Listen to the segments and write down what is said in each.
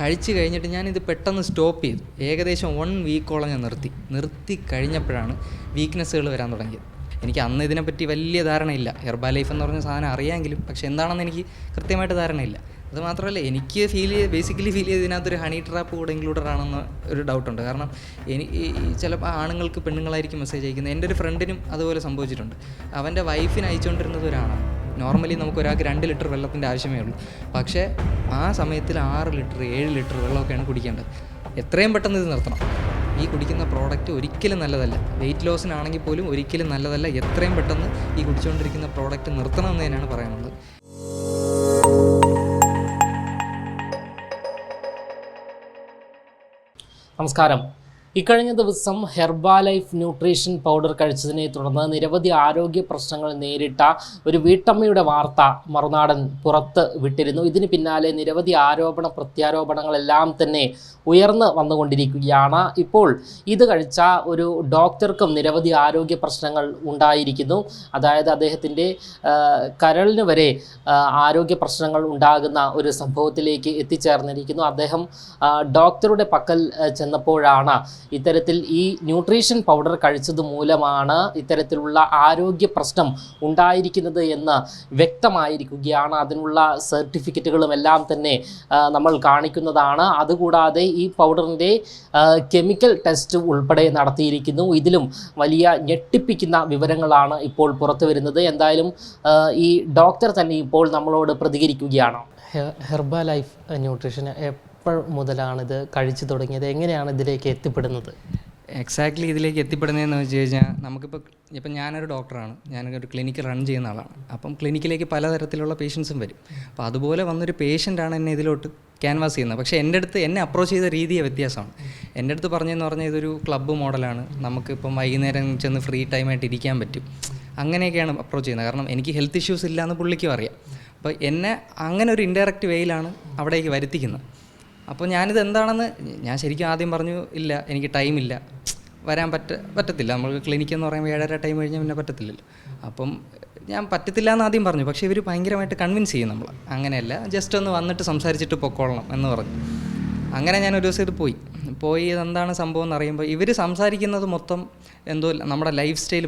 കഴിച്ച് കഴിഞ്ഞിട്ട് ഞാനിത് പെട്ടെന്ന് സ്റ്റോപ്പ് ചെയ്തു. ഏകദേശം വൺ വീക്കോളം ഞാൻ നിർത്തി. നിർത്തി കഴിഞ്ഞപ്പോഴാണ് വീക്ക്നെസ്സുകൾ വരാൻ തുടങ്ങിയത്. എനിക്ക് അന്ന് ഇതിനെപ്പറ്റി വലിയ ധാരണയില്ല. ഹെർബാ ലൈഫ് എന്ന് പറഞ്ഞ സാധനം അറിയാമെങ്കിലും പക്ഷെ എന്താണെന്ന് എനിക്ക് കൃത്യമായിട്ട് ധാരണയില്ല. അത് മാത്രമല്ല എനിക്ക് ഫീൽ ചെയ്ത് ബേസിക്കലി ഫീൽ ചെയ്ത് ഇതിനകത്തൊരു ഹണി ട്രാപ്പ് കൂടെ ഇൻക്ലൂഡഡ് ആണെന്ന് ഒരു ഡൗട്ടുണ്ട് കാരണം എനിക്ക് ചിലപ്പോൾ ആണുങ്ങൾക്ക് പെണ്ണുങ്ങളായിരിക്കും മെസ്സേജ് അയക്കുന്നത്. എന്റെ ഒരു ഫ്രണ്ടിനും അതുപോലെ സംഭവിച്ചിട്ടുണ്ട്. അവന്റെ വൈഫിന് അയച്ചുകൊണ്ടിരുന്നത് ഒരാണാണ് നോർമലി നമുക്ക് ഒരാൾക്ക് രണ്ട് ലിറ്റർ വെള്ളത്തിന്റെ ആവശ്യമേ ഉള്ളൂ. പക്ഷേ ആ സമയത്തിൽ ആറ് ലിറ്റർ ഏഴ് ലിറ്റർ വെള്ളമൊക്കെയാണ് കുടിക്കേണ്ടത്. എത്രയും പെട്ടെന്ന് ഇത് നിർത്തണം. ഈ കുടിക്കുന്ന പ്രോഡക്റ്റ് ഒരിക്കലും നല്ലതല്ല. വെയിറ്റ് ലോസിനാണെങ്കിൽ പോലും ഒരിക്കലും നല്ലതല്ല. എത്രയും പെട്ടെന്ന് ഈ കുടിച്ചുകൊണ്ടിരിക്കുന്ന പ്രോഡക്റ്റ് നിർത്തണം എന്ന് തന്നെയാണ് പറയാനുള്ളത് നമസ്കാരം. ഇക്കഴിഞ്ഞ ദിവസം ഹെർബാ ലൈഫ് ന്യൂട്രീഷൻ പൗഡർ കഴിച്ചതിനെ തുടർന്ന് നിരവധി ആരോഗ്യ പ്രശ്നങ്ങൾ നേരിട്ട ഒരു വീട്ടമ്മയുടെ വാർത്ത മറുനാടൻ പുറത്ത് വിട്ടിരുന്നു. ഇതിന് പിന്നാലെ നിരവധി ആരോപണ പ്രത്യാരോപണങ്ങളെല്ലാം തന്നെ ഉയർന്നു വന്നുകൊണ്ടിരിക്കുകയാണ്. ഇപ്പോൾ ഇത് കഴിച്ച ഒരു ഡോക്ടർക്കും നിരവധി ആരോഗ്യ പ്രശ്നങ്ങൾ ഉണ്ടായിരിക്കുന്നു. അതായത് അദ്ദേഹത്തിന്റെ കരളിന് വരെ ആരോഗ്യ പ്രശ്നങ്ങൾ ഉണ്ടാകുന്ന ഒരു സംഭവത്തിലേക്ക് എത്തിച്ചേർന്നിരിക്കുന്നു. അദ്ദേഹം ഡോക്ടറുടെ പക്കൽ ചെന്നപ്പോഴാണ് ഇത്തരത്തിൽ ഈ ന്യൂട്രീഷൻ പൗഡർ കഴിച്ചത് മൂലമാണ് ഇത്തരത്തിലുള്ള ആരോഗ്യ പ്രശ്നം ഉണ്ടായിരിക്കുന്നത് എന്ന് വ്യക്തമായിരിക്കുകയാണ്. അതിനുള്ള സർട്ടിഫിക്കറ്റുകളും എല്ലാം തന്നെ നമ്മൾ കാണിക്കുന്നതാണ്. അതുകൂടാതെ ഈ പൗഡറിന്റെ കെമിക്കൽ ടെസ്റ്റ് ഉൾപ്പെടെ നടത്തിയിരിക്കുന്നു. ഇതിലും വലിയ ഞെട്ടിപ്പിക്കുന്ന വിവരങ്ങളാണ് ഇപ്പോൾ പുറത്തു വരുന്നത്. എന്തായാലും ഈ ഡോക്ടർ തന്നെ ഇപ്പോൾ നമ്മളോട് പ്രതികരിക്കുകയാണ്. ഹെർബ ലൈഫ് ന്യൂട്രീഷൻ എപ്പോൾ മുതലാണ് ഇത് കഴിച്ചു തുടങ്ങിയത്? എങ്ങനെയാണ് ഇതിലേക്ക് എത്തിപ്പെടുന്നത്? എക്സാക്ട്ലി ഇതിലേക്ക് എത്തിപ്പെടുന്നതെന്ന് വെച്ച് കഴിഞ്ഞാൽ നമുക്കിപ്പോൾ ഇപ്പം ഞാനൊരു ഡോക്ടറാണ്. ഞാനൊരു ക്ലിനിക്ക് റൺ ചെയ്യുന്ന ആളാണ്. അപ്പം ക്ലിനിക്കിലേക്ക് പലതരത്തിലുള്ള പേഷ്യൻസും വരും. അപ്പോൾ അതുപോലെ വന്നൊരു പേഷ്യന്റാണ് എന്നെ ഇതിലോട്ട് ക്യാൻവാസ് ചെയ്യുന്നത്. പക്ഷേ എന്റെ അടുത്ത് എന്നെ അപ്രോച്ച് ചെയ്ത രീതിയെ വ്യത്യാസമാണ്. എന്റെ അടുത്ത് പറഞ്ഞതെന്ന് പറഞ്ഞാൽ ഇതൊരു ക്ലബ്ബ് മോഡലാണ് നമുക്കിപ്പം വൈകുന്നേരം ചെന്ന് ഫ്രീ ടൈമായിട്ട് ഇരിക്കാൻ പറ്റും. അങ്ങനെയൊക്കെയാണ് അപ്രോച്ച് ചെയ്യുന്നത്. കാരണം എനിക്ക് ഹെൽത്ത് ഇഷ്യൂസ് ഇല്ലയെന്ന് പുള്ളിക്കും അറിയാം. അപ്പോൾ എന്നെ അങ്ങനെ ഒരു ഇൻഡയറക്റ്റ് വേയിലാണ് അവിടേക്ക് വരുത്തിക്കുന്നത്. അപ്പോൾ ഞാനിത് എന്താണെന്ന് ഞാൻ ശരിക്കും ആദ്യം പറഞ്ഞു ഇല്ല എനിക്ക് ടൈമില്ല വരാൻ പറ്റ പറ്റത്തില്ല. നമ്മൾ ക്ലിനിക്ക് എന്ന് പറയുമ്പോൾ ഏഴര ടൈം കഴിഞ്ഞാൽ പിന്നെ പറ്റത്തില്ലല്ലോ. അപ്പം ഞാൻ പറ്റത്തില്ല എന്ന് ആദ്യം പറഞ്ഞു. പക്ഷേ ഇവർ ഭയങ്കരമായിട്ട് കൺവിൻസ് ചെയ്യും നമ്മൾ അങ്ങനെയല്ല ജസ്റ്റ് ഒന്ന് വന്നിട്ട് സംസാരിച്ചിട്ട് പൊക്കോളണം എന്ന് പറഞ്ഞു. അങ്ങനെ ഞാൻ ഒരു ദിവസം ഇത് പോയി. പോയി ഇതെന്താണ് സംഭവം എന്ന് അറിയുമ്പോൾ ഇവർ സംസാരിക്കുന്നത് മൊത്തം എന്തോ നമ്മുടെ ലൈഫ് സ്റ്റൈൽ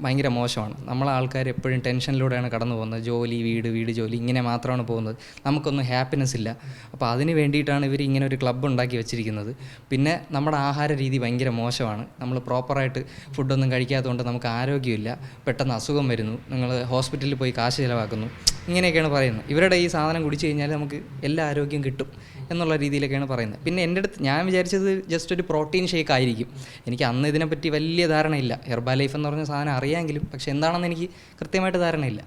ഭയങ്കര മോശമാണ്. നമ്മളെ ആൾക്കാർ എപ്പോഴും ടെൻഷനിലൂടെയാണ് കടന്നു പോകുന്നത്. ജോലി വീട് വീട് ജോലി ഇങ്ങനെ മാത്രമാണ് പോകുന്നത്. നമുക്കൊന്നും ഹാപ്പിനെസ് ഇല്ല. അപ്പോൾ അതിന് വേണ്ടിയിട്ടാണ് ഇവർ ഇങ്ങനെ ഒരു ക്ലബ്ബ് ഉണ്ടാക്കി വെച്ചിരിക്കുന്നത്. പിന്നെ നമ്മുടെ ആഹാര രീതി ഭയങ്കര മോശമാണ്. നമ്മൾ പ്രോപ്പറായിട്ട് ഫുഡൊന്നും കഴിക്കാത്തതുകൊണ്ട് നമുക്ക് ആരോഗ്യമില്ല. പെട്ടെന്ന് അസുഖം വരുന്നു. നിങ്ങൾ ഹോസ്പിറ്റലിൽ പോയി കാശ് ചിലവാക്കുന്നു. ഇങ്ങനെയൊക്കെയാണ് പറയുന്നത്. ഇവരുടെ ഈ സാധനം കുടിച്ചു കഴിഞ്ഞാൽ നമുക്ക് എല്ലാ ആരോഗ്യം കിട്ടും. എന്നുള്ള രീതിയിലൊക്കെയാണ് പറയുന്നത്. പിന്നെ എന്റെ അടുത്ത് ഞാൻ വിചാരിച്ചത് ജസ്റ്റ് ഒരു പ്രോട്ടീൻ ഷേക്ക് ആയിരിക്കും. എനിക്ക് അന്ന് ഇതിനെപ്പറ്റി വലിയ ധാരണയില്ല. ഹെർബാ ലൈഫ് എന്ന് പറഞ്ഞ സാധനം അറിയാമെങ്കിലും പക്ഷെ എന്താണെന്ന് എനിക്ക് കൃത്യമായിട്ട് ധാരണയില്ല.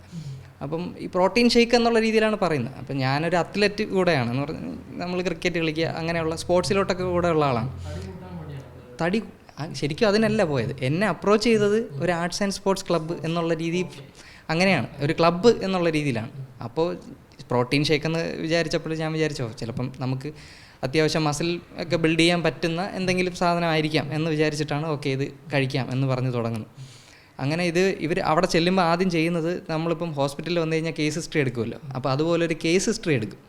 അപ്പം ഈ പ്രോട്ടീൻ ഷേക്ക് എന്നുള്ള രീതിയിലാണ് പറയുന്നത്. അപ്പം ഞാനൊരു അത്ലറ്റ് കൂടെയാണ്. എന്ന് പറഞ്ഞാൽ നമ്മൾ ക്രിക്കറ്റ് കളിക്കുക അങ്ങനെയുള്ള സ്പോർട്സിലോട്ടൊക്കെ കൂടെ ഉള്ള ആളാണ്. തടി ശരിക്കും അതിനല്ല പോയത്. എന്നെ അപ്രോച്ച് ചെയ്തത് ഒരു ആർട്സ് ആൻഡ് സ്പോർട്സ് ക്ലബ്ബ് എന്നുള്ള രീതി അങ്ങനെയാണ്. ഒരു ക്ലബ്ബ് എന്നുള്ള രീതിയിലാണ്. അപ്പോൾ പ്രോട്ടീൻ ഷേക്ക് എന്ന് വിചാരിച്ചപ്പോൾ ഞാൻ വിചാരിച്ചോ ചിലപ്പം നമുക്ക് അത്യാവശ്യം മസിൽ ഒക്കെ ബിൽഡ് ചെയ്യാൻ പറ്റുന്ന എന്തെങ്കിലും സാധനമായിരിക്കാം എന്ന് വിചാരിച്ചിട്ടാണ് ഓക്കെ ഇത് കഴിക്കാം എന്ന് പറഞ്ഞ് തുടങ്ങുന്നത്. അങ്ങനെ ഇത് ഇവർ അവിടെ ചെല്ലുമ്പോൾ ആദ്യം ചെയ്യുന്നത് നമ്മളിപ്പം ഹോസ്പിറ്റലിൽ വന്നു കഴിഞ്ഞാൽ കേസ് ഹിസ്റ്ററി എടുക്കുമല്ലോ. അപ്പോൾ അതുപോലെ ഒരു കേസ് ഹിസ്റ്ററി എടുക്കും.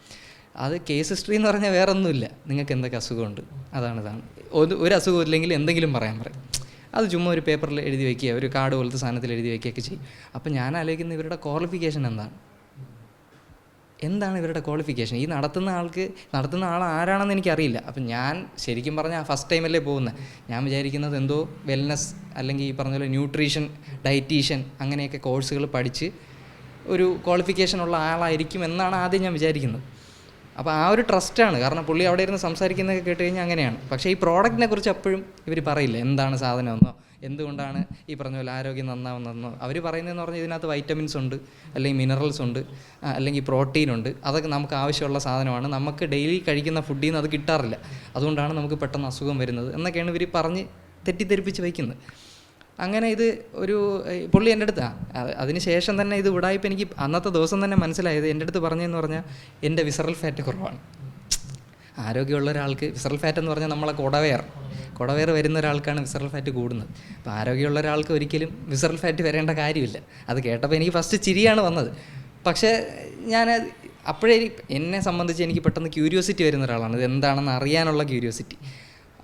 അത് കേസ് ഹിസ്റ്ററി എന്ന് പറഞ്ഞാൽ വേറെ ഒന്നുമില്ല നിങ്ങൾക്ക് എന്തൊക്കെ അസുഖമുണ്ട്? അതാണ് ഇതാണ്. ഒരു ഒരു അസുഖം ഇല്ലെങ്കിൽ എന്തെങ്കിലും പറയാൻ പറയും. അത് ചുമ്മാ ഒരു പേപ്പറിൽ എഴുതി വയ്ക്കുക ഒരു കാർഡ് പോലത്തെ സാധനത്തിൽ എഴുതി വയ്ക്കുകയൊക്കെ ചെയ്യും. അപ്പോൾ ഞാൻ ആലോചിക്കുന്ന ഇവരുടെ ക്വാളിഫിക്കേഷൻ എന്താണ്? എന്താണ് ഇവരുടെ ക്വാളിഫിക്കേഷൻ ഈ നടത്തുന്ന ആൾക്ക് നടത്തുന്ന ആൾ ആരാണെന്ന് എനിക്കറിയില്ല. അപ്പം ഞാൻ ശരിക്കും പറഞ്ഞാൽ ഫസ്റ്റ് ടൈമല്ലേ പോകുന്നത് ഞാൻ വിചാരിക്കുന്നത് എന്തോ വെൽനസ് അല്ലെങ്കിൽ ഈ പറഞ്ഞ പോലെ ന്യൂട്രീഷൻ ഡയറ്റീഷ്യൻ അങ്ങനെയൊക്കെ കോഴ്സുകൾ പഠിച്ച് ഒരു ക്വാളിഫിക്കേഷൻ ഉള്ള ആളായിരിക്കും എന്നാണ് ആദ്യം ഞാൻ വിചാരിക്കുന്നത്. അപ്പോൾ ആ ഒരു ട്രസ്റ്റാണ് കാരണം പുള്ളി അവിടെ ഇരുന്ന് സംസാരിക്കുന്നതൊക്കെ കേട്ട് കഴിഞ്ഞാൽ അങ്ങനെയാണ്. പക്ഷേ ഈ പ്രോഡക്റ്റിനെ കുറിച്ച് എപ്പോഴും ഇവർ പറയില്ല. എന്താണ് സാധനമെന്നോ എന്തുകൊണ്ടാണ് ഈ പറഞ്ഞ പോലെ ആരോഗ്യം നന്നാവുന്നതെന്നോ? അവർ പറയുന്നതെന്ന് പറഞ്ഞാൽ ഇതിനകത്ത് വൈറ്റമിൻസ് ഉണ്ട് അല്ലെങ്കിൽ മിനറൽസ് ഉണ്ട് അല്ലെങ്കിൽ പ്രോട്ടീൻ ഉണ്ട്. അതൊക്കെ നമുക്ക് ആവശ്യമുള്ള സാധനമാണ്. നമുക്ക് ഡെയിലി കഴിക്കുന്ന ഫുഡിൽ നിന്ന് അത് കിട്ടാറില്ല. അതുകൊണ്ടാണ് നമുക്ക് പെട്ടെന്ന് അസുഖം വരുന്നത് എന്നൊക്കെയാണ് ഇവർ പറഞ്ഞ് തെറ്റിദ്ധരിപ്പിച്ച് വയ്ക്കുന്നത്. അങ്ങനെ ഇത് ഒരു പുള്ളി എന്റെ അടുത്താണ് അതിന് ശേഷം തന്നെ ഇത് വിടായപ്പോൾ എനിക്ക് അന്നത്തെ ദിവസം തന്നെ മനസ്സിലായത് എന്റെ അടുത്ത് പറഞ്ഞതെന്ന് പറഞ്ഞാൽ എന്റെ വിസറൽ ഫാറ്റ് കുറവാണ്. ആരോഗ്യമുള്ള ഒരാൾക്ക് വിസറൽ ഫാറ്റ് എന്ന് പറഞ്ഞാൽ നമ്മളെ കുടവയർ. കുടവയർ വരുന്ന ഒരാൾക്കാണ് വിസറൽ ഫാറ്റ് കൂടുന്നത്. അപ്പോൾ ആരോഗ്യമുള്ള ഒരാൾക്ക് ഒരിക്കലും വിസറൽ ഫാറ്റ് വരേണ്ട കാര്യമില്ല. അത് കേട്ടപ്പോൾ എനിക്ക് ഫസ്റ്റ് ചിരിയാണ് വന്നത്. പക്ഷേ ഞാൻ അപ്പോഴേ എന്നെ സംബന്ധിച്ച് എനിക്ക് പെട്ടെന്ന് ക്യൂരിയോസിറ്റി വരുന്ന ഒരാളാണ്. ഇത് എന്താണെന്ന് അറിയാനുള്ള ക്യൂരിയോസിറ്റി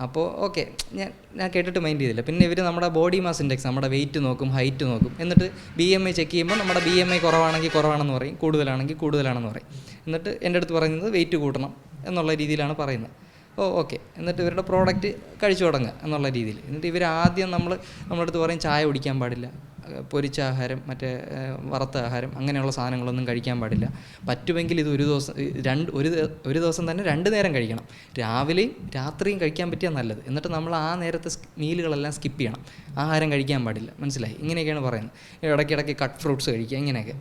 അപ്പോൾ ഓക്കെ ഞാൻ ഞാൻ കേട്ടിട്ട് മൈൻഡ് ചെയ്തില്ല. പിന്നെ ഇവർ നമ്മുടെ ബോഡി മാസ് ഇൻഡെക്സ് നമ്മുടെ വെയിറ്റ് നോക്കും ഹൈറ്റ് നോക്കും. എന്നിട്ട് ബി എം ഐ ചെക്ക് ചെയ്യുമ്പോൾ നമ്മുടെ ബി എം ഐ കുറവാണെങ്കിൽ കുറവാണെന്ന് പറയും കൂടുതലാണെങ്കിൽ കൂടുതലാണെന്ന് പറയും. എന്നിട്ട് എന്റെ അടുത്ത് പറയുന്നത് വെയിറ്റ് കൂട്ടണം. എന്നുള്ള രീതിയിലാണ് പറയുന്നത്. Oh okay. എന്നിട്ട് ഇവരുടെ പ്രോഡക്റ്റ് കഴിച്ചു തുടങ്ങുക എന്നുള്ള രീതിയിൽ. എന്നിട്ട് ഇവർ ആദ്യം നമ്മൾ നമ്മുടെ അടുത്ത് പറയും ചായ കുടിക്കാൻ പാടില്ല പൊരിച്ച ആഹാരം മറ്റേ വറുത്ത ആഹാരം അങ്ങനെയുള്ള സാധനങ്ങളൊന്നും കഴിക്കാൻ പാടില്ല. പറ്റുമെങ്കിൽ ഇത് ഒരു ദിവസം രണ്ട് ഒരു ഒരു ദിവസം തന്നെ രണ്ട് നേരം കഴിക്കണം. രാവിലെയും രാത്രിയും കഴിക്കാൻ പറ്റിയാൽ നല്ലത്. എന്നിട്ട് നമ്മൾ ആ നേരത്തെ മീലുകളെല്ലാം സ്കിപ്പ് ചെയ്യണം. ആഹാരം കഴിക്കാൻ പാടില്ല. മനസ്സിലായി? ഇങ്ങനെയൊക്കെയാണ് പറയുന്നത്. ഇടയ്ക്കിടയ്ക്ക് കട്ട് ഫ്രൂട്ട്സ് കഴിക്കുക ഇങ്ങനെയൊക്കെ.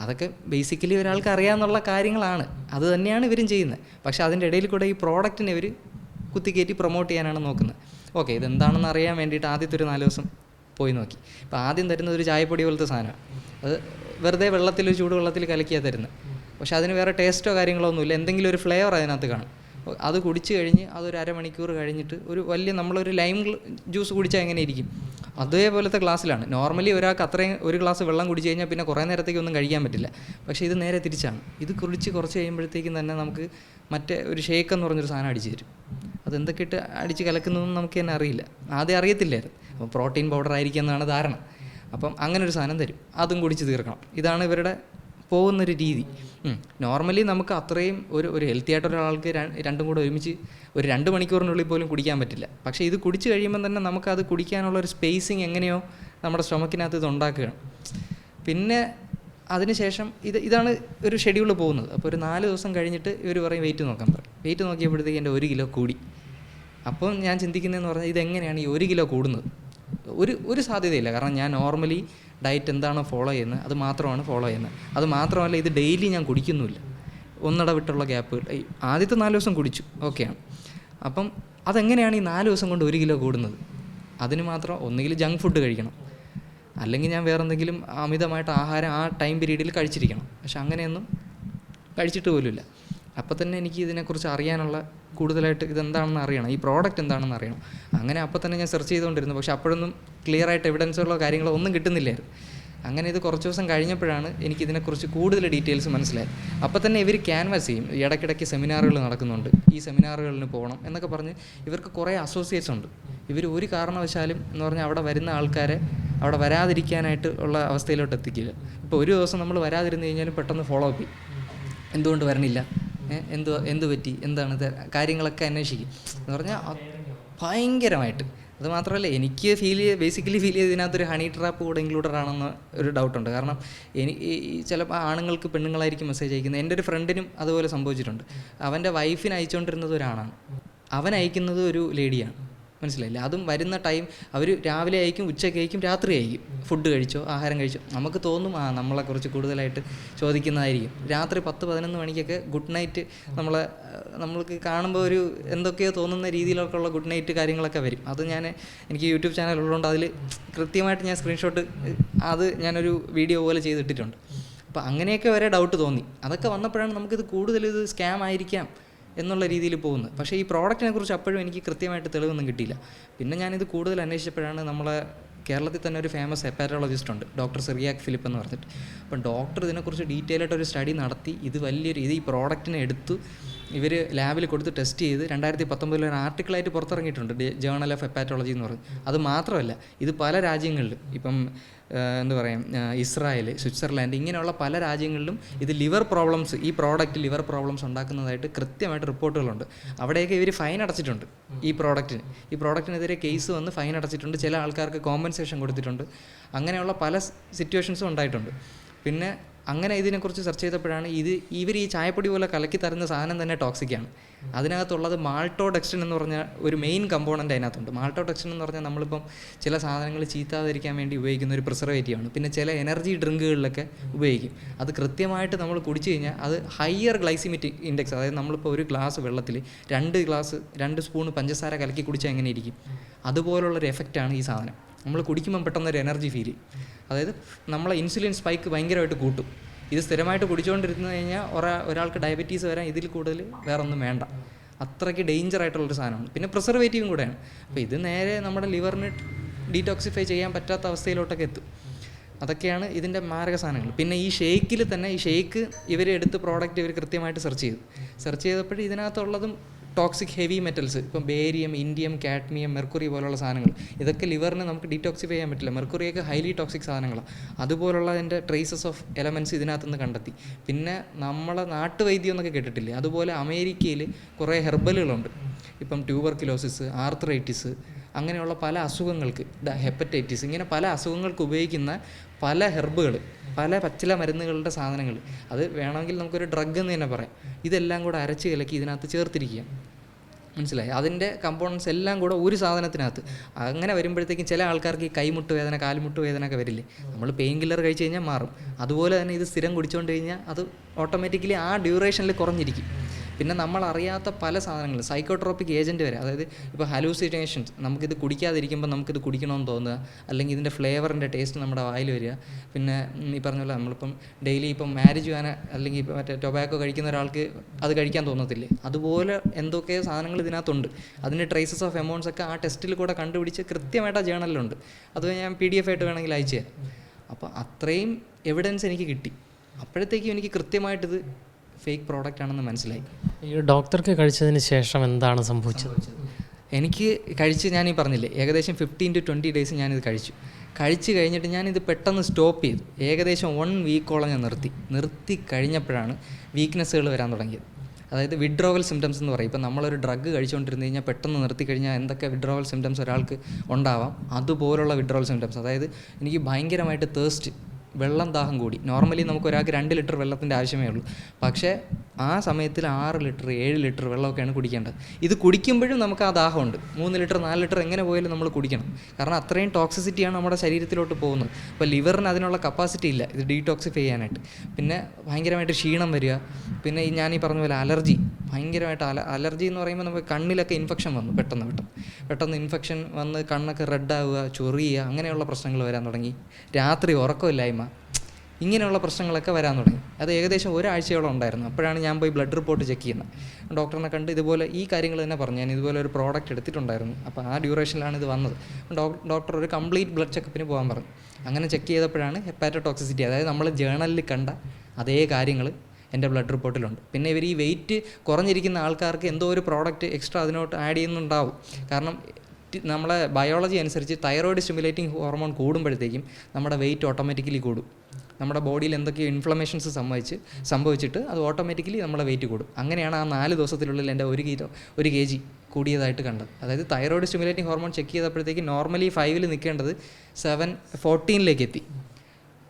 അതൊക്കെ ബേസിക്കലി ഒരാൾക്ക് അറിയാമെന്നുള്ള കാര്യങ്ങളാണ്. അത് തന്നെയാണ് ഇവരും ചെയ്യുന്നത്. പക്ഷേ അതിന്റെ ഇടയിൽ കൂടെ ഈ പ്രോഡക്റ്റിനെ ഇവർ കുത്തിക്കയറ്റി പ്രൊമോട്ട് ചെയ്യാനാണ് നോക്കുന്നത്. ഓക്കെ ഇതെന്താണെന്ന് അറിയാൻ വേണ്ടിയിട്ട് ആദ്യത്തെ ഒരു നാല് ദിവസം പോയി നോക്കി. ഇപ്പോൾ ആദ്യം തരുന്നത് ഒരു ചായപ്പൊടി പോലത്തെ സാധനമാണ്. അത് വെറുതെ വെള്ളത്തിൽ ചൂടുവെള്ളത്തിൽ കലക്കിയാണ് തരുന്നത്. പക്ഷേ അതിന് വേറെ ടേസ്റ്റോ കാര്യങ്ങളോ ഒന്നുമില്ല. എന്തെങ്കിലും ഒരു ഫ്ലേവർ അതിനകത്ത് കാണും. അപ്പോൾ അത് കുടിച്ചു കഴിഞ്ഞ് അതൊരു അരമണിക്കൂർ കഴിഞ്ഞിട്ട് ഒരു വലിയ നമ്മളൊരു ലൈം ജ്യൂസ് കുടിച്ചാൽ എങ്ങനെ ഇരിക്കും? അതേപോലത്തെ ഗ്ലാസ്സിലാണ് നോർമലി ഒരാൾക്ക് അത്രയും ഒരു ഗ്ലാസ് വെള്ളം കുടിച്ച് കഴിഞ്ഞാൽ പിന്നെ കുറേ നേരത്തേക്ക് ഒന്നും കഴിക്കാൻ പറ്റില്ല. പക്ഷേ ഇത് നേരെ തിരിച്ചാണ്. ഇത് കുടിച്ച് കുറച്ച് കഴിയുമ്പോഴത്തേക്കും തന്നെ നമുക്ക് മറ്റേ ഒരു ഷേക്ക് എന്ന് പറഞ്ഞൊരു സാധനം അടിച്ചു തരും. അതെന്തൊക്കെ ഇട്ട് അടിച്ച് കലക്കുന്നതെന്ന് നമുക്ക് തന്നെ അറിയില്ല. ആദ്യം അറിയത്തില്ലായിരുന്നു. അപ്പോൾ പ്രോട്ടീൻ പൗഡർ ആയിരിക്കും എന്നാണ് ധാരണ. അപ്പം അങ്ങനെ ഒരു സാധനം തരും. അതും കുടിച്ച് തീർക്കണം. ഇതാണ് ഇവരുടെ പോകുന്നൊരു രീതി. നോർമലി നമുക്ക് അത്രയും ഒരു ഒരു ഹെൽത്തി ആയിട്ടുള്ള ഒരാൾക്ക് രണ്ടും കൂടെ ഒരുമിച്ച് ഒരു രണ്ട് മണിക്കൂറിനുള്ളിൽ പോലും കുടിക്കാൻ പറ്റില്ല. പക്ഷേ ഇത് കുടിച്ച് കഴിയുമ്പോൾ തന്നെ നമുക്കത് കുടിക്കാനുള്ള ഒരു സ്പേസിങ് എങ്ങനെയോ നമ്മുടെ സ്റ്റൊമക്കിനകത്ത് ഇത് ഉണ്ടാക്കുകയാണ്. പിന്നെ അതിനുശേഷം ഇത് ഇതാണ് ഒരു ഷെഡ്യൂൾ പോകുന്നത്. അപ്പോൾ ഒരു നാല് ദിവസം കഴിഞ്ഞിട്ട് ഇവർ പറയും വെയിറ്റ് നോക്കാൻ പറയും വെയിറ്റ് നോക്കിയപ്പോഴത്തേക്ക് എന്റെ ഒരു കിലോ കൂടി. അപ്പം ഞാൻ ചിന്തിക്കുന്നതെന്ന് പറഞ്ഞാൽ ഇതെങ്ങനെയാണ് ഈ ഒരു കിലോ കൂടുന്നത്? ഒരു ഒരു സാധ്യതയില്ല. കാരണം ഞാൻ നോർമലി ഡയറ്റ് എന്താണോ ഫോളോ ചെയ്യുന്നത് അത് മാത്രമാണ് ഫോളോ ചെയ്യുന്നത്. അത് മാത്രമല്ല ഇത് ഡെയിലി ഞാൻ കുടിക്കുന്നുമില്ല. ഒന്നിടവിട്ടുള്ള ഗ്യാപ്പ് ആദ്യത്തെ നാല് ദിവസം കുടിച്ചു. ഓക്കെയാണ് അപ്പം അതെങ്ങനെയാണ് ഈ നാല് ദിവസം കൊണ്ട് ഒരു കിലോ കൂടുന്നത്? അതിന് മാത്രം ഒന്നുകിൽ ജങ്ക് ഫുഡ് കഴിക്കണം. അല്ലെങ്കിൽ ഞാൻ വേറെ എന്തെങ്കിലും അമിതമായിട്ട് ആഹാരം ആ ടൈം പീരീഡിൽ കഴിച്ചിരിക്കണം. പക്ഷെ അങ്ങനെയൊന്നും കഴിച്ചിട്ട് പോലുമില്ല. അപ്പോൾ തന്നെ എനിക്ക് ഇതിനെക്കുറിച്ച് അറിയാനുള്ള കൂടുതലായിട്ട് ഇതെന്താണെന്ന് അറിയണം. ഈ പ്രോഡക്റ്റ് എന്താണെന്ന് അറിയണം. അങ്ങനെ അപ്പോൾ തന്നെ ഞാൻ സെർച്ച് ചെയ്തുകൊണ്ടിരുന്നു. പക്ഷെ അപ്പോഴൊന്നും ക്ലിയർ ആയിട്ട് എവിഡൻസുകളോ കാര്യങ്ങളോ ഒന്നും കിട്ടുന്നില്ലായിരുന്നു. അങ്ങനെ ഇത് കുറച്ച് ദിവസം കഴിഞ്ഞപ്പോഴാണ് എനിക്ക് ഇതിനെക്കുറിച്ച് കൂടുതൽ ഡീറ്റെയിൽസ് മനസ്സിലായത്. അപ്പോൾ തന്നെ ഇവർ ക്യാൻവാസ് ചെയ്യും. ഇടയ്ക്കിടയ്ക്ക് സെമിനാറുകൾ നടക്കുന്നുണ്ട്. ഈ സെമിനാറുകളിൽ പോകണം എന്നൊക്കെ പറഞ്ഞ് ഇവർക്ക് കുറേ അസോസിയേറ്റ്സ് ഉണ്ട്. ഇവർ ഒരു കാരണവശാലും എന്ന് പറഞ്ഞാൽ അവിടെ വരുന്ന ആൾക്കാരെ അവിടെ വരാതിരിക്കാനായിട്ട് ഉള്ള അവസ്ഥയിലോട്ട് എത്തിക്കുക ഇപ്പോൾ ഒരു ദിവസം നമ്മൾ വരാതിരുന്ന് കഴിഞ്ഞാലും പെട്ടെന്ന് ഫോളോ അപ്പ് ചെയ്യും. എന്തുകൊണ്ട് വരണില്ല? എന്ത് എന്ത് പറ്റി? എന്താണ് കാര്യങ്ങളൊക്കെ അന്വേഷിക്കും. എന്ന് പറഞ്ഞാൽ ഭയങ്കരമായിട്ട്. അത് മാത്രമല്ല എനിക്ക് ഫീൽ ചെയ്ത് ബേസിക്കലി ഫീൽ ചെയ്ത് ഇതിനകത്തൊരു ഹണി ട്രാപ്പ് കൂടെ ഇൻക്ലൂഡഡ് ആണെന്ന് ഒരു ഡൗട്ടുണ്ട് കാരണം എനിക്ക് ഈ ചിലപ്പോൾ ആണുങ്ങൾക്ക് പെണ്ണുങ്ങളായിരിക്കും മെസ്സേജ് അയക്കുന്നത്. എന്റെ ഒരു ഫ്രണ്ടിനും അതുപോലെ സംഭവിച്ചിട്ടുണ്ട്. അവന്റെ വൈഫിന് അയച്ചുകൊണ്ടിരുന്നത് ഒരാണാണ് അവൻ അയക്കുന്നത് ഒരു ലേഡിയാണ് മനസ്സിലായില്ലേ? അതും വരുന്ന ടൈം അവർ രാവിലെ ആയിരിക്കും ഉച്ചയ്ക്ക് ആയിരിക്കും രാത്രി ആയിരിക്കും. ഫുഡ് കഴിച്ചോ ആഹാരം കഴിച്ചോ. നമുക്ക് തോന്നും ആ നമ്മളെ കുറിച്ച് കൂടുതലായിട്ട് ചോദിക്കുന്നതായിരിക്കും. രാത്രി പത്ത് പതിനൊന്ന് മണിക്കൊക്കെ ഗുഡ് നൈറ്റ് നമ്മളെ നമ്മൾക്ക് കാണുമ്പോൾ ഒരു എന്തൊക്കെയോ തോന്നുന്ന രീതിയിലൊക്കെ ഉള്ള ഗുഡ് നൈറ്റ് കാര്യങ്ങളൊക്കെ വരും. അത് ഞാൻ എനിക്ക് യൂട്യൂബ് ചാനൽ ഉള്ളതുകൊണ്ട് അതിൽ കൃത്യമായിട്ട് ഞാൻ സ്ക്രീൻഷോട്ട് അത് ഞാനൊരു വീഡിയോ പോലെ ചെയ്തിട്ടിട്ടുണ്ട്. അപ്പോൾ അങ്ങനെയൊക്കെ വരെ ഡൗട്ട് തോന്നി. അതൊക്കെ വന്നപ്പോഴാണ് നമുക്കിത് കൂടുതൽ ഇത് സ്കാം ആയിരിക്കാം. എന്നുള്ള രീതിയിൽ പോകുന്നത്. പക്ഷേ ഈ പ്രോഡക്റ്റിനെ കുറിച്ച് അപ്പോഴും എനിക്ക് കൃത്യമായിട്ട് തെളിവൊന്നും കിട്ടിയില്ല. പിന്നെ ഞാനിത് കൂടുതൽ അന്വേഷിച്ചപ്പോഴാണ് നമ്മളെ കേരളത്തിൽ തന്നെ ഒരു ഫേമസ് ഹെപ്പാറ്റോളജിസ്റ്റ് ഉണ്ട്. ഡോക്ടർ സിറിയാക് ഫിലിപ്പ് എന്ന് പറഞ്ഞിട്ട്. അപ്പം ഡോക്ടർ ഇതിനെക്കുറിച്ച് ഡീറ്റെയിൽ ആയിട്ട് ഒരു സ്റ്റഡി നടത്തി. ഇത് വലിയൊരു ഇത് ഈ പ്രോഡക്റ്റിനെ എടുത്തു. ഇവർ ലാബിൽ കൊടുത്ത് ടെസ്റ്റ് ചെയ്ത് രണ്ടായിരത്തി പത്തൊമ്പതിൽ ഒരു ആർട്ടിക്കിളായിട്ട് പുറത്തിറങ്ങിയിട്ടുണ്ട്. ജേണൽ ഓഫ് ഹെപ്പാറ്റോളജി എന്ന് പറഞ്ഞ്. അത് മാത്രമല്ല ഇത് പല രാജ്യങ്ങളിലും ഇപ്പം എന്ത് എന്താ പറയുക ഇസ്രായേൽ സ്വിറ്റ്സർലാൻഡ് ഇങ്ങനെയുള്ള പല രാജ്യങ്ങളിലും ഇത് ലിവർ പ്രോബ്ലംസ് ഈ പ്രോഡക്റ്റ് ലിവർ പ്രോബ്ലംസ് ഉണ്ടാക്കുന്നതായിട്ട് കൃത്യമായിട്ട് റിപ്പോർട്ടുകളുണ്ട്. അവിടെയൊക്കെ ഇവർ ഫൈൻ അടച്ചിട്ടുണ്ട് ഈ പ്രോഡക്റ്റിന്. ഈ പ്രോഡക്റ്റിനെതിരെ കേസ് വന്ന് ഫൈൻ അടച്ചിട്ടുണ്ട്. ചില ആൾക്കാർക്ക് കോമ്പൻസേഷൻ കൊടുത്തിട്ടുണ്ട്. അങ്ങനെയുള്ള പല സിറ്റുവേഷൻസും ഉണ്ടായിട്ടുണ്ട്. പിന്നെ അങ്ങനെ ഇതിനെക്കുറിച്ച് സെർച്ച് ചെയ്തപ്പോഴാണ് ഇത് ഇവർ ഈ ചായപ്പൊടി പോലെ കലക്കി തരുന്ന സാധനം തന്നെ ടോക്സിക്കാണ് അതിനകത്തുള്ളത് മാൾട്ടോഡെക്സ്റ്റിൻ എന്ന് പറഞ്ഞ ഒരു മെയിൻ കമ്പോണന്റ് അതിനകത്തുണ്ട്. മാൾട്ടോഡെക്സ്റ്റിൻ എന്ന് പറഞ്ഞാൽ നമ്മളിപ്പം ചില സാധനങ്ങൾ ചീത്താതിരിക്കാൻ വേണ്ടി ഉപയോഗിക്കുന്ന ഒരു പ്രിസർവേറ്റീവാണ് പിന്നെ ചില എനർജി ഡ്രിങ്കുകളിലൊക്കെ ഉപയോഗിക്കും. അത് കൃത്യമായിട്ട് നമ്മൾ കുടിച്ചു കഴിഞ്ഞാൽ അത് ഹയർ ഗ്ലൈസിമിറ്റി ഇൻഡെക്സ് അതായത് നമ്മളിപ്പോൾ ഒരു ഗ്ലാസ് വെള്ളത്തിൽ രണ്ട് ഗ്ലാസ് രണ്ട് സ്പൂൺ പഞ്ചസാര കലക്കി കുടിച്ചാൽ എങ്ങനെ ഇരിക്കും? അതുപോലുള്ളൊരു എഫക്റ്റാണ് ഈ സാധനം. നമ്മൾ കുടിക്കുമ്പം പെട്ടെന്ന് ഒരു എനർജി ഫീൽ ചെയ്യും. അതായത് നമ്മളെ ഇൻസുലിൻ സ്പൈക്ക് ഭയങ്കരമായിട്ട് കൂട്ടും. ഇത് സ്ഥിരമായിട്ട് കുടിച്ചുകൊണ്ടിരുന്നു കഴിഞ്ഞാൽ ഒരാ ഒരാൾക്ക് ഡയബറ്റീസ് വരാൻ ഇതിൽ കൂടുതൽ വേറെ ഒന്നും വേണ്ട. അത്രയ്ക്ക് ഡേഞ്ചർ ആയിട്ടുള്ളൊരു സാധനമാണ്. പിന്നെ പ്രിസർവേറ്റീവും കൂടെയാണ്. അപ്പോൾ ഇത് നേരെ നമ്മുടെ ലിവറിന് ഡീറ്റോക്സിഫൈ ചെയ്യാൻ പറ്റാത്ത അവസ്ഥയിലോട്ടൊക്കെ എത്തും. അതൊക്കെയാണ് ഇതിന്റെ മാരക സാധനങ്ങൾ. പിന്നെ ഈ ഷേക്കിൽ തന്നെ ഈ ഷേക്ക് ഇവർ എടുത്ത് പ്രോഡക്റ്റ് ഇവർ കൃത്യമായിട്ട് സെർച്ച് ചെയ്തു. സെർച്ച് ചെയ്തപ്പോഴും ഇതിനകത്തുള്ളതും ടോക്സിക് ഹെവി മെറ്റൽസ് ഇപ്പം ബേരിയം ഇൻഡിയം കാഡ്മിയം മെർക്കുറി പോലുള്ള സാധനങ്ങൾ. ഇതൊക്കെ ലിവറിന് നമുക്ക് ഡീറ്റോക്സിഫൈ ചെയ്യാൻ പറ്റില്ല. മെർക്കുറിയൊക്കെ ഹൈലി ടോക്സിക് സാധനങ്ങളാണ് അതുപോലുള്ളതിന്റെ ട്രേസസ് ഓഫ് എലമെന്റ്സ് ഇതിനകത്തുനിന്ന് കണ്ടെത്തി. പിന്നെ നമ്മളെ നാട്ടുവൈദ്യം എന്നൊക്കെ കേട്ടിട്ടില്ലേ? അതുപോലെ അമേരിക്കയിൽ കുറേ ഹെർബലുകളുണ്ട്. ഇപ്പം ട്യൂബർക്കിലോസിസ് ആർത്രൈറ്റിസ് അങ്ങനെയുള്ള പല അസുഖങ്ങൾക്ക് ഹെപ്പറ്റൈറ്റിസ് ഇങ്ങനെ പല അസുഖങ്ങൾക്ക് ഉപയോഗിക്കുന്ന പല ഹെർബുകൾ പല പച്ചില മരുന്നുകളുടെ സാധനങ്ങൾ. അത് വേണമെങ്കിൽ നമുക്കൊരു ഡ്രഗ് എന്ന് തന്നെ പറയാം. ഇതെല്ലാം കൂടെ അരച്ച് കലക്കി ഇതിനകത്ത് ചേർത്തിരിക്കുക. മനസ്സിലായി? അതിന്റെ കമ്പോണൻസ് എല്ലാം കൂടെ ഒരു സാധനത്തിനകത്ത്. അങ്ങനെ വരുമ്പോഴത്തേക്കും ചില ആൾക്കാർക്ക് ഈ കൈമുട്ട് വേദന കാൽമുട്ട് വേദന ഒക്കെ വരില്ലേ? നമ്മൾ പെയിൻ കില്ലർ കഴിച്ച് കഴിഞ്ഞാൽ മാറും. അതുപോലെ തന്നെ ഇത് സ്ഥിരം കുടിച്ചുകൊണ്ട് കഴിഞ്ഞാൽ അത് ഓട്ടോമാറ്റിക്കലി ആ ഡ്യൂറേഷനിൽ കുറഞ്ഞിരിക്കും. പിന്നെ നമ്മൾ അറിയാത്ത പല സാധനങ്ങളും സൈക്കോട്രോപ്പിക് ഏജന്റ് വരെ. അതായത് ഇപ്പോൾ ഹലൂസിനേഷൻസ് നമുക്കിത് കുടിക്കാതിരിക്കുമ്പോൾ നമുക്കിത് കുടിക്കണമെന്ന് തോന്നുക. അല്ലെങ്കിൽ ഇതിന്റെ ഫ്ലേവറിന്റെ ടേസ്റ്റ് നമ്മുടെ വായിൽ വരിക. പിന്നെ ഈ പറഞ്ഞ പോലെ നമ്മളിപ്പം ഡെയിലി ഇപ്പം മാരേജ് ചെയ്യാൻ അല്ലെങ്കിൽ മറ്റേ ടൊബാക്കോ കഴിക്കുന്ന ഒരാൾക്ക് അത് കഴിക്കാൻ തോന്നത്തില്ലേ? അതുപോലെ എന്തൊക്കെ സാധനങ്ങൾ ഇതിനകത്തുണ്ട്. അതിന്റെ ട്രേസസ് ഓഫ് എമൗണ്ട്സ് ഒക്കെ ആ ടെസ്റ്റിൽ കൂടെ കണ്ടുപിടിച്ച് കൃത്യമായിട്ട് ആ ജേണലിലുണ്ട് അത് ഞാൻ പി ഡി എഫ് ആയിട്ട് വേണമെങ്കിൽ അയച്ചു തരാം. അപ്പോൾ അത്രയും എവിഡൻസ് എനിക്ക് കിട്ടി. അപ്പോഴത്തേക്കും എനിക്ക് കൃത്യമായിട്ടിത് ഫേക്ക് പ്രോഡക്റ്റ് ആണെന്ന് മനസ്സിലായി. ഈ ഡോക്ടർക്ക് കഴിച്ചതിന് ശേഷം എന്താണ് സംഭവിച്ചത്? എനിക്ക് കഴിച്ച് ഞാൻ ഈ പറഞ്ഞില്ലേ ഏകദേശം ഫിഫ്റ്റീൻ ടു ട്വന്റി ഡേയ്സ് ഞാനിത് കഴിച്ചു. കഴിച്ച് കഴിഞ്ഞിട്ട് ഞാനിത് പെട്ടെന്ന് സ്റ്റോപ്പ് ചെയ്തു. ഏകദേശം വൺ വീക്കോളം ഞാൻ നിർത്തി. നിർത്തി കഴിഞ്ഞപ്പോഴാണ് വീക്ക്നെസ്സുകൾ വരാൻ തുടങ്ങിയത്. അതായത് വിഡ്രോവൽ സിംറ്റംസ് എന്ന് പറയും. ഇപ്പം നമ്മളൊരു ഡ്രഗ് കഴിച്ചുകൊണ്ടിരുന്ന് കഴിഞ്ഞാൽ പെട്ടെന്ന് നിർത്തി കഴിഞ്ഞാൽ എന്തൊക്കെ വിഡ്രോവൽ സിംറ്റംസ് ഒരാൾക്ക് ഉണ്ടാവാം അതുപോലുള്ള വിഡ്രോവൽ സിംറ്റംസ് അതായത് എനിക്ക് ഭയങ്കരമായിട്ട് തേസ്റ്റ് വെള്ളം ദാഹം കൂടി. നോർമലി നമുക്ക് ഒരാൾക്ക് രണ്ട് ലിറ്റർ വെള്ളത്തിന്റെ ആവശ്യമേ ഉള്ളൂ. പക്ഷേ ആ സമയത്തിൽ ആറ് ലിറ്റർ ഏഴ് ലിറ്റർ വെള്ളമൊക്കെയാണ് കുടിക്കേണ്ടത്. ഇത് കുടിക്കുമ്പോഴും നമുക്ക് ആ ദാഹമുണ്ട്. മൂന്ന് ലിറ്റർ നാല് ലിറ്റർ എങ്ങനെ പോയാലും നമ്മൾ കുടിക്കണം. കാരണം അത്രയും ടോക്സിസിറ്റിയാണ് നമ്മുടെ ശരീരത്തിലോട്ട് പോകുന്നത്. അപ്പോൾ ലിവറിന് അതിനുള്ള കപ്പാസിറ്റി ഇല്ല. ഇത് ഡീടോക്സിഫൈ ചെയ്യാനായിട്ട്. പിന്നെ ഭയങ്കരമായിട്ട് ക്ഷീണം വരിക. പിന്നെ ഈ ഞാൻ ഈ പറഞ്ഞ പോലെ അലർജി. ഭയങ്കരമായിട്ട് അല അലർജി എന്ന് പറയുമ്പോൾ നമുക്ക് കണ്ണിലൊക്കെ ഇൻഫെക്ഷൻ വന്നു. പെട്ടെന്ന് പെട്ടെന്ന്. പെട്ടെന്ന് ഇൻഫെക്ഷൻ വന്ന് കണ്ണൊക്കെ റെഡ് ആവുക ചൊറിയുക അങ്ങനെയുള്ള പ്രശ്നങ്ങൾ വരാൻ തുടങ്ങി. രാത്രി ഉറക്കമില്ലായ്മ. ഇങ്ങനെയുള്ള പ്രശ്നങ്ങളൊക്കെ വരാൻ തുടങ്ങി. അത് ഏകദേശം ഒരാഴ്ചയോളം ഉണ്ടായിരുന്നു. അപ്പോഴാണ് ഞാൻ പോയി ബ്ലഡ് റിപ്പോർട്ട് ചെക്ക് ചെയ്യുന്നത്. ഡോക്ടറിനെ കണ്ട് ഇതുപോലെ ഈ കാര്യങ്ങൾ തന്നെ പറഞ്ഞു. ഞാൻ ഇതുപോലെ ഒരു പ്രോഡക്റ്റ് എടുത്തിട്ടുണ്ടായിരുന്നു. അപ്പോൾ ആ ഡ്യൂറേഷനിലാണ് ഇത് വന്നത്. ഡോക്ടർ ഒരു കംപ്ലീറ്റ് ബ്ലഡ് ചെക്കപ്പിന് പോകാൻ പറഞ്ഞു. അങ്ങനെ ചെക്ക് ചെയ്തപ്പോഴാണ് ഹെപ്പാറ്റോടോക്സിസിറ്റി അതായത് നമ്മൾ ജേണലിൽ കണ്ട അതേ കാര്യങ്ങൾ എന്റെ ബ്ലഡ് റിപ്പോർട്ടിലുണ്ട്. പിന്നെ ഇവർ ഈ വെയിറ്റ് കുറഞ്ഞിരിക്കുന്ന ആൾക്കാർക്ക് എന്തോ ഒരു പ്രോഡക്റ്റ് എക്സ്ട്രാ അതിനോട്ട് ആഡ് ചെയ്യുന്നുണ്ടാവും. കാരണം നമ്മളെ ബയോളജി അനുസരിച്ച് തൈറോയിഡ് സ്റ്റിമുലേറ്റിംഗ് ഹോർമോൺ കൂടുമ്പോഴത്തേക്കും നമ്മുടെ വെയിറ്റ് ഓട്ടോമാറ്റിക്കലി കൂടും. നമ്മുടെ ബോഡിയിൽ എന്തൊക്കെയോ ഇൻഫ്ലമേഷൻസ് സംഭവിച്ച് സംഭവിച്ചിട്ട് അത് ഓട്ടോമാറ്റിക്കലി നമ്മളെ വെയിറ്റ് കൂടും. അങ്ങനെയാണ് ആ നാല് ദിവസത്തിനുള്ളിൽ എന്റെ ഒരു കിലോ ഒരു കെ ജി കൂടിയതായിട്ട് കണ്ടത്. അതായത് തൈറോയിഡ് സ്റ്റിമുലേറ്റിംഗ് ഹോർമോൺ ചെക്ക് ചെയ്തപ്പോഴത്തേക്ക് നോർമലി ഫൈവിൽ നിൽക്കേണ്ടത് സെവൻ ഫോർട്ടീനിലേക്ക് എത്തി.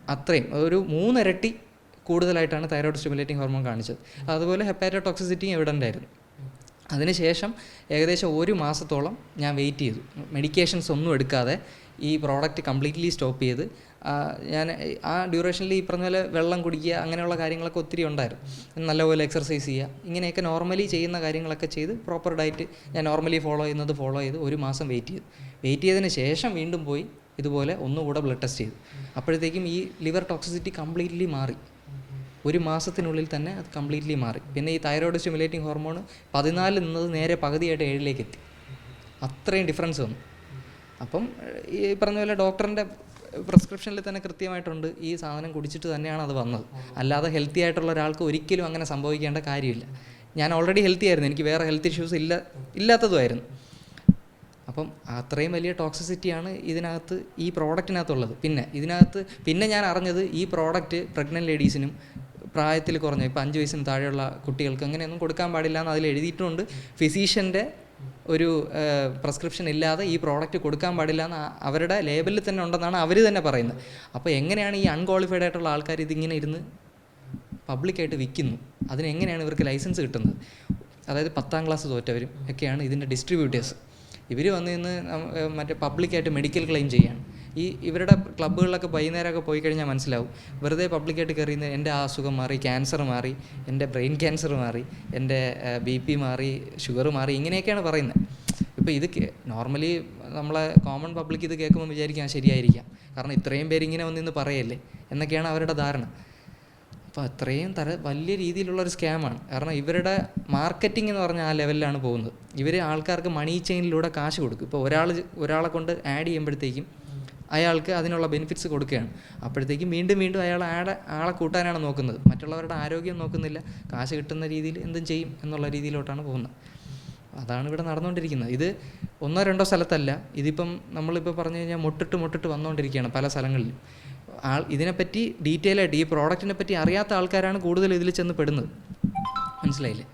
അത്രയും. ഒരു മൂന്നിരട്ടി കൂടുതലായിട്ടാണ് തൈറോയ്ഡ് സ്റ്റിമുലേറ്റിംഗ് ഹോർമോൺ കാണിച്ചത്. അതുപോലെ ഹെപ്പാറ്റോടോക്സിസിറ്റിയും എവിഡന്റ് ആയിരുന്നു. അതിനുശേഷം ഏകദേശം ഒരു മാസത്തോളം ഞാൻ വെയിറ്റ് ചെയ്തു. മെഡിക്കേഷൻസ് ഒന്നും എടുക്കാതെ ഈ പ്രോഡക്റ്റ് കംപ്ലീറ്റ്ലി സ്റ്റോപ്പ് ചെയ്ത് ഞാൻ ആ ഡ്യൂറേഷനിൽ ഈ പറഞ്ഞ പോലെ വെള്ളം കുടിക്കുക അങ്ങനെയുള്ള കാര്യങ്ങളൊക്കെ ഒത്തിരി ഉണ്ടായിരുന്നു. നല്ലപോലെ എക്സർസൈസ് ചെയ്യുക ഇങ്ങനെയൊക്കെ നോർമലി ചെയ്യുന്ന കാര്യങ്ങളൊക്കെ ചെയ്ത് പ്രോപ്പർ ഡയറ്റ് ഞാൻ നോർമലി ഫോളോ ചെയ്യുന്നത് ഫോളോ ചെയ്ത് ഒരു മാസം വെയിറ്റ് ചെയ്തു. വെയിറ്റ് ചെയ്തതിന് ശേഷം വീണ്ടും പോയി ഇതുപോലെ ഒന്നുകൂടെ ബ്ലഡ് ടെസ്റ്റ് ചെയ്തു. അപ്പോഴത്തേക്കും ഈ ലിവർ ടോക്സിസിറ്റി കംപ്ലീറ്റ്ലി മാറി. ഒരു മാസത്തിനുള്ളിൽ തന്നെ അത് കംപ്ലീറ്റ്ലി മാറി. പിന്നെ ഈ തൈറോയ്ഡ് സ്റ്റിമുലേറ്റിംഗ് ഹോർമോൺ പതിനാലിൽ നിന്നത് നേരെ പകുതിയായിട്ട് ഏഴിലേക്ക് എത്തി. അത്രയും ഡിഫറൻസ് വന്നു. അപ്പം ഈ പറഞ്ഞ പോലെ ഡോക്ടറിന്റെ പ്രിസ്ക്രിപ്ഷനിൽ തന്നെ കൃത്യമായിട്ടുണ്ട് ഈ സാധനം കുടിച്ചിട്ട് തന്നെയാണ് അത് വന്നത്. അല്ലാതെ ഹെൽത്തി ആയിട്ടുള്ള ഒരാൾക്ക് ഒരിക്കലും അങ്ങനെ സംഭവിക്കേണ്ട കാര്യമില്ല. ഞാൻ ഓൾറെഡി ഹെൽത്തി ആയിരുന്നു എനിക്ക് വേറെ ഹെൽത്ത് ഇഷ്യൂസ് ഇല്ല ഇല്ലാത്തതുമായിരുന്നു. അപ്പം അത്രയും വലിയ ടോക്സിസിറ്റിയാണ് ഇതിനകത്ത് ഈ പ്രോഡക്റ്റിനകത്തുള്ളത് പിന്നെ ഇതിനകത്ത് പിന്നെ ഞാൻ അറിഞ്ഞത് ഈ പ്രോഡക്റ്റ് പ്രഗ്നന്റ് ലേഡീസിനും പ്രായത്തിൽ കുറഞ്ഞ ഇപ്പോൾ അഞ്ച് വയസ്സിന് താഴെയുള്ള കുട്ടികൾക്ക് അങ്ങനെയൊന്നും കൊടുക്കാൻ പാടില്ല എന്ന് അതിൽ എഴുതിയിട്ടുണ്ട്. ഫിസീഷ്യന്റെ ഒരു പ്രസ്ക്രിപ്ഷൻ ഇല്ലാതെ ഈ പ്രോഡക്റ്റ് കൊടുക്കാൻ പാടില്ല എന്ന് അവരുടെ ലേബലിൽ തന്നെ ഉണ്ടെന്നാണ് അവർ തന്നെ പറയുന്നത്. അപ്പോൾ എങ്ങനെയാണ് ഈ അൺക്വാളിഫൈഡ് ആയിട്ടുള്ള ആൾക്കാർ ഇതിങ്ങനെ ഇരുന്ന് പബ്ലിക്കായിട്ട് വിൽക്കുന്നു? അതിനെങ്ങനെയാണ് ഇവർക്ക് ലൈസൻസ് കിട്ടുന്നത്? അതായത് പത്താം ക്ലാസ് തോറ്റവരും ഒക്കെയാണ് ഇതിന്റെ ഡിസ്ട്രിബ്യൂട്ടേഴ്സ് ഇവർ വന്ന് നിന്ന് മറ്റേ പബ്ലിക്കായിട്ട് മെഡിക്കൽ ക്ലെയിം ചെയ്യാണ്. ഈ ഇവരുടെ ക്ലബ്ബുകളിലൊക്കെ വൈകുന്നേരമൊക്കെ പോയി കഴിഞ്ഞാൽ മനസ്സിലാവും. വെറുതെ പബ്ലിക്കായിട്ട് കയറിയുന്ന എന്റെ ആ അസുഖം മാറി ക്യാൻസർ മാറി എന്റെ ബ്രെയിൻ ക്യാൻസർ മാറി എന്റെ ബി പി മാറി ഷുഗർ മാറി ഇങ്ങനെയൊക്കെയാണ് പറയുന്നത്. ഇപ്പോൾ ഇത് നോർമലി നമ്മളെ കോമൺ പബ്ലിക് ഇത് കേൾക്കുമ്പോൾ വിചാരിക്കാം ശരിയായിരിക്കാം. കാരണം ഇത്രയും പേര് ഇങ്ങനെ വന്നിന്ന് പറയല്ലേ? എന്നൊക്കെയാണ് അവരുടെ ധാരണ. അപ്പോൾ അത്രയും തര വലിയ രീതിയിലുള്ളൊരു സ്കാമാണ് കാരണം ഇവരുടെ മാർക്കറ്റിംഗ് എന്ന് പറഞ്ഞാൽ ആ ലെവലിലാണ് പോകുന്നത്. ഇവർ ആൾക്കാർക്ക് മണി ചെയിനിലൂടെ കാശ് കൊടുക്കും. ഇപ്പോൾ ഒരാൾ ഒരാളെ കൊണ്ട് ആഡ് ചെയ്യുമ്പോഴത്തേക്കും അയാൾക്ക് അതിനുള്ള ബെനിഫിറ്റ്സ് കൊടുക്കുകയാണ്. അപ്പോഴത്തേക്കും വീണ്ടും വീണ്ടും അയാൾ ആടെ ആളെ കൂട്ടാനാണ് നോക്കുന്നത്. മറ്റുള്ളവരുടെ ആരോഗ്യം നോക്കുന്നില്ല. കാശ് കിട്ടുന്ന രീതിയിൽ എന്തും ചെയ്യും എന്നുള്ള രീതിയിലോട്ടാണ് പോകുന്നത്. അതാണ് ഇവിടെ നടന്നുകൊണ്ടിരിക്കുന്നത്. ഇത് ഒന്നോ രണ്ടോ സ്ഥലത്തല്ല. ഇതിപ്പം നമ്മളിപ്പോൾ പറഞ്ഞു കഴിഞ്ഞാൽ മുട്ടിട്ട് മുട്ടിട്ട് വന്നുകൊണ്ടിരിക്കുകയാണ് പല സ്ഥലങ്ങളിലും. ആൾ ഇതിനെപ്പറ്റി ഡീറ്റെയിൽ ആയിട്ട് ഈ പ്രോഡക്റ്റിനെ പറ്റി അറിയാത്ത ആൾക്കാരാണ് കൂടുതൽ ഇതിൽ ചെന്ന് പെടുന്നത്. മനസ്സിലായില്ലേ?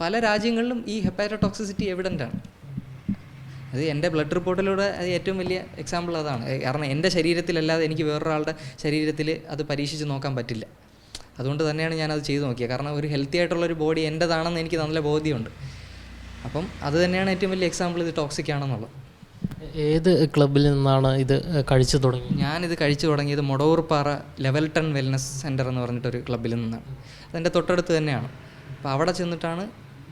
പല രാജ്യങ്ങളിലും ഈ ഹെപ്പാറ്റോടോക്സിസിറ്റി എവിഡന്റ് ആണ്. അത് എന്റെ ബ്ലഡ് റിപ്പോർട്ടിലൂടെ അത് ഏറ്റവും വലിയ എക്സാമ്പിൾ അതാണ്. കാരണം എന്റെ ശരീരത്തിലല്ലാതെ എനിക്ക് വേറൊരാളുടെ ശരീരത്തിൽ അത് പരീക്ഷിച്ച് നോക്കാൻ പറ്റില്ല. അതുകൊണ്ട് തന്നെയാണ് ഞാനത് ചെയ്തു നോക്കിയത്. കാരണം ഒരു ഹെൽത്തി ആയിട്ടുള്ളൊരു ബോഡി എന്റെതാണെന്ന് എനിക്ക് നല്ല ബോധ്യമുണ്ട്. അപ്പം അത് തന്നെയാണ് ഏറ്റവും വലിയ എക്സാമ്പിൾ ഇത് ടോക്സിക് ആണെന്നുള്ളത്. ഏത് ക്ലബിൽ നിന്നാണ് ഇത് കഴിച്ചു തുടങ്ങി ഞാനിത് കഴിച്ചു തുടങ്ങിയത് Modavoorppara level ten wellness centre എന്ന് പറഞ്ഞിട്ടൊരു ക്ലബ്ബിൽ നിന്നാണ്. അതിന്റെ തൊട്ടടുത്ത് തന്നെയാണ്. അപ്പോൾ അവിടെ ചെന്നിട്ടാണ്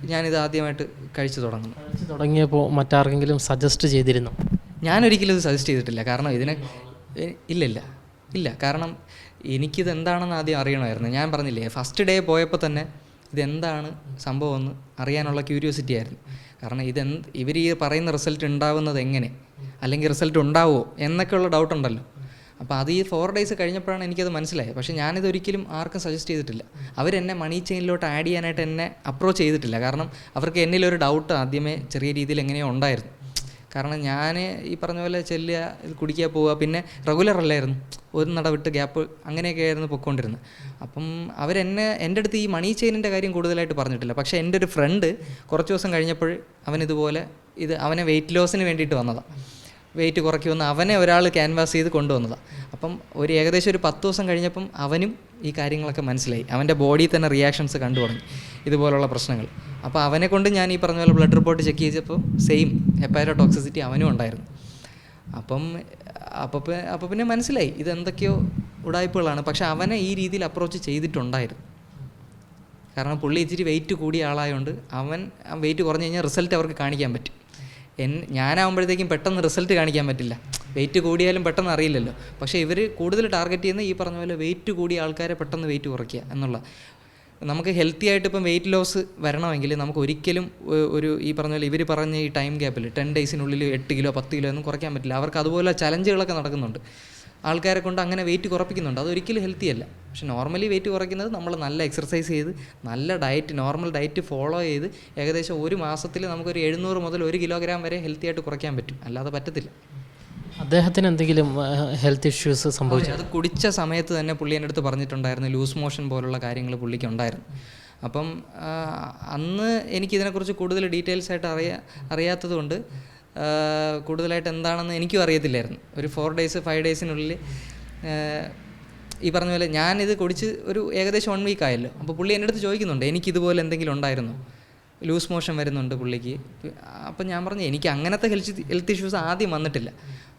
ഞാനിത് ആദ്യമായിട്ട് കഴിച്ചു തുടങ്ങുന്നു. കഴിച്ചു തുടങ്ങിയപ്പോൾ മറ്റാർക്കെങ്കിലും സജസ്റ്റ് ചെയ്തിരുന്നു? ഞാനൊരിക്കലും ഇത് സജസ്റ്റ് ചെയ്തിട്ടില്ല. കാരണം ഇതിനെ ഇല്ല ഇല്ലില്ല. ഇല്ല. കാരണം എനിക്കിത് എന്താണെന്ന് ആദ്യം അറിയണമായിരുന്നു. ഞാൻ പറഞ്ഞില്ലേ ഫസ്റ്റ് ഡേ പോയപ്പോൾ തന്നെ ഇതെന്താണ് സംഭവമെന്ന് അറിയാനുള്ള ക്യൂരിയോസിറ്റി ആയിരുന്നു. കാരണം ഇതെന്ത് ഇവർ ഈ പറയുന്ന റിസൾട്ട് ഉണ്ടാവുന്നത് എങ്ങനെ? അല്ലെങ്കിൽ റിസൾട്ട് ഉണ്ടാവുമോ എന്നൊക്കെയുള്ള ഡൗട്ട് ഉണ്ടല്ലോ. അപ്പോൾ അത് ഈ ഫോർ ഡേയ്സ് കഴിഞ്ഞപ്പോഴാണ് എനിക്കത് മനസ്സിലായത്. പക്ഷേ ഞാനിത് ഒരിക്കലും ആർക്കും സജസ്റ്റ് ചെയ്തിട്ടില്ല. അവരെന്നെ മണി ചെയിനിലോട്ട് ആഡ് ചെയ്യാനായിട്ട് എന്നെ അപ്രോച്ച് ചെയ്തിട്ടില്ല. കാരണം അവർക്ക് എന്നിലൊരു ഡൗട്ട് ആദ്യമേ ചെറിയ രീതിയിൽ എങ്ങനെയോ ഉണ്ടായിരുന്നു. കാരണം ഞാൻ ഈ പറഞ്ഞ പോലെ ചെല്ലുക കുടിക്കുക പോവുക പിന്നെ റെഗുലർ അല്ലായിരുന്നു. ഒരു നട വിട്ട് ഗ്യാപ്പ് അങ്ങനെയൊക്കെ ആയിരുന്നു പൊയ്ക്കൊണ്ടിരുന്നത് അപ്പം അവരെന്നെ എന്റെ അടുത്ത് ഈ മണി ചെയിനിന്റെ കാര്യം കൂടുതലായിട്ട് പറഞ്ഞിട്ടില്ല. പക്ഷേ എന്റെ ഒരു ഫ്രണ്ട് കുറച്ച് ദിവസം കഴിഞ്ഞപ്പോൾ അവൻ ഇതുപോലെ ഇത് അവനെ വെയിറ്റ് ലോസിന് വേണ്ടിയിട്ട് വന്നതാണ് വെയിറ്റ് കുറയ്ക്കുമെന്ന് അവനെ ഒരാൾ ക്യാൻവാസ് ചെയ്ത് കൊണ്ടുവന്നതാണ് അപ്പം ഒരു ഏകദേശം ഒരു പത്ത് ദിവസം കഴിഞ്ഞപ്പം അവനും ഈ കാര്യങ്ങളൊക്കെ മനസ്സിലായി. അവന്റെ ബോഡിയിൽ തന്നെ റിയാക്ഷൻസ് കണ്ടു തുടങ്ങി. ഇതുപോലുള്ള പ്രശ്നങ്ങൾ. അപ്പോൾ അവനെ കൊണ്ട് ഞാൻ ഈ പറഞ്ഞ പോലെ ബ്ലഡ് റിപ്പോർട്ട് ചെക്ക് ചെയ്തപ്പോൾ സെയിം ഹെപ്പാരോ ടോക്സിസിറ്റി അവനും ഉണ്ടായിരുന്നു. അപ്പം അപ്പോൾ അപ്പോൾ പിന്നെ മനസ്സിലായി. ഇത് എന്തൊക്കെയോ ഉടായ്പകളാണ്. പക്ഷെ അവനെ ഈ രീതിയിൽ അപ്രോച്ച് ചെയ്തിട്ടുണ്ടായിരുന്നു. കാരണം പുള്ളി ഇച്ചിരി വെയിറ്റ് കൂടിയ ആളായതുകൊണ്ട് അവൻ വെയിറ്റ് കുറഞ്ഞു കഴിഞ്ഞാൽ റിസൾട്ട് അവർക്ക് കാണിക്കാൻ പറ്റും. എൻ ഞാനാകുമ്പോഴത്തേക്കും പെട്ടെന്ന് റിസൾട്ട് കാണിക്കാൻ പറ്റില്ല. വെയിറ്റ് കൂടിയാലും പെട്ടെന്ന് അറിയില്ലല്ലോ. പക്ഷേ ഇവർ കൂടുതൽ ടാർഗറ്റ് ചെയ്യുന്ന ഈ പറഞ്ഞ പോലെ വെയിറ്റ് കൂടിയ ആൾക്കാരെ പെട്ടെന്ന് വെയിറ്റ് കുറയ്ക്കുക എന്നുള്ള. നമുക്ക് ഹെൽത്തി ആയിട്ട് ഇപ്പം വെയിറ്റ് ലോസ് വരണമെങ്കിൽ നമുക്ക് ഒരിക്കലും ഒരു ഈ പറഞ്ഞ പോലെ ഇവർ പറഞ്ഞ ഈ ടൈം ഗ്യാപ്പിൽ ടെൻ ഡേയ്സിനുള്ളിൽ എട്ട് കിലോ പത്ത് കിലോ ഒന്നും കുറയ്ക്കാൻ പറ്റില്ല. അവർക്ക് അതുപോലെ ചലഞ്ചുകളൊക്കെ നടക്കുന്നുണ്ട്. ആൾക്കാരെ കൊണ്ട് അങ്ങനെ വെയിറ്റ് കുറപ്പിക്കുന്നുണ്ട്. അതൊരിക്കലും ഹെൽത്തി അല്ല. പക്ഷെ നോർമലി വെയിറ്റ് കുറയ്ക്കുന്നത് നമ്മൾ നല്ല എക്സർസൈസ് ചെയ്ത് നല്ല ഡയറ്റ് നോർമൽ ഡയറ്റ് ഫോളോ ചെയ്ത് ഏകദേശം ഒരു മാസത്തിൽ നമുക്കൊരു എഴുന്നൂറ് മുതൽ ഒരു കിലോഗ്രാം വരെ ഹെൽത്തി ആയിട്ട് കുറയ്ക്കാൻ പറ്റും. അല്ലാതെ പറ്റത്തില്ല. അദ്ദേഹത്തിന് എന്തെങ്കിലും ഹെൽത്ത് ഇഷ്യൂസ് സംഭവിച്ചു? അത് കുടിച്ച സമയത്ത് തന്നെ പുള്ളി എന്റെ അടുത്ത് പറഞ്ഞിട്ടുണ്ടായിരുന്നു ലൂസ് മോഷൻ പോലുള്ള കാര്യങ്ങൾ പുള്ളിക്ക് ഉണ്ടായിരുന്നു. അപ്പം അന്ന് എനിക്കിതിനെക്കുറിച്ച് കൂടുതൽ ഡീറ്റെയിൽസ് ആയിട്ട് അറിയാ അറിയാത്തത് കൊണ്ട് ആ, കൂടുതലായിട്ട് എന്താണെന്ന് എനിക്കും അറിയത്തില്ലായിരുന്നു. ഒരു ഫോർ ഡേയ്സ് ഫൈവ് ഡേയ്സിനുള്ളിൽ ഈ പറഞ്ഞ പോലെ ഞാനിത് കുടിച്ച് ഒരു ഏകദേശം വൺ വീക്ക് ആയല്ലോ. അപ്പോൾ പുള്ളി എന്റെ അടുത്ത് ചോദിക്കുന്നുണ്ട് എനിക്കിതുപോലെ എന്തെങ്കിലും ഉണ്ടായിരുന്നോ? ലൂസ് മോഷൻ വരുന്നുണ്ട് പുള്ളിക്ക്. അപ്പം ഞാൻ പറഞ്ഞു എനിക്ക് അങ്ങനത്തെ ഹെൽത്ത് ഹെൽത്ത് ഇഷ്യൂസ് ആദ്യം വന്നിട്ടില്ല.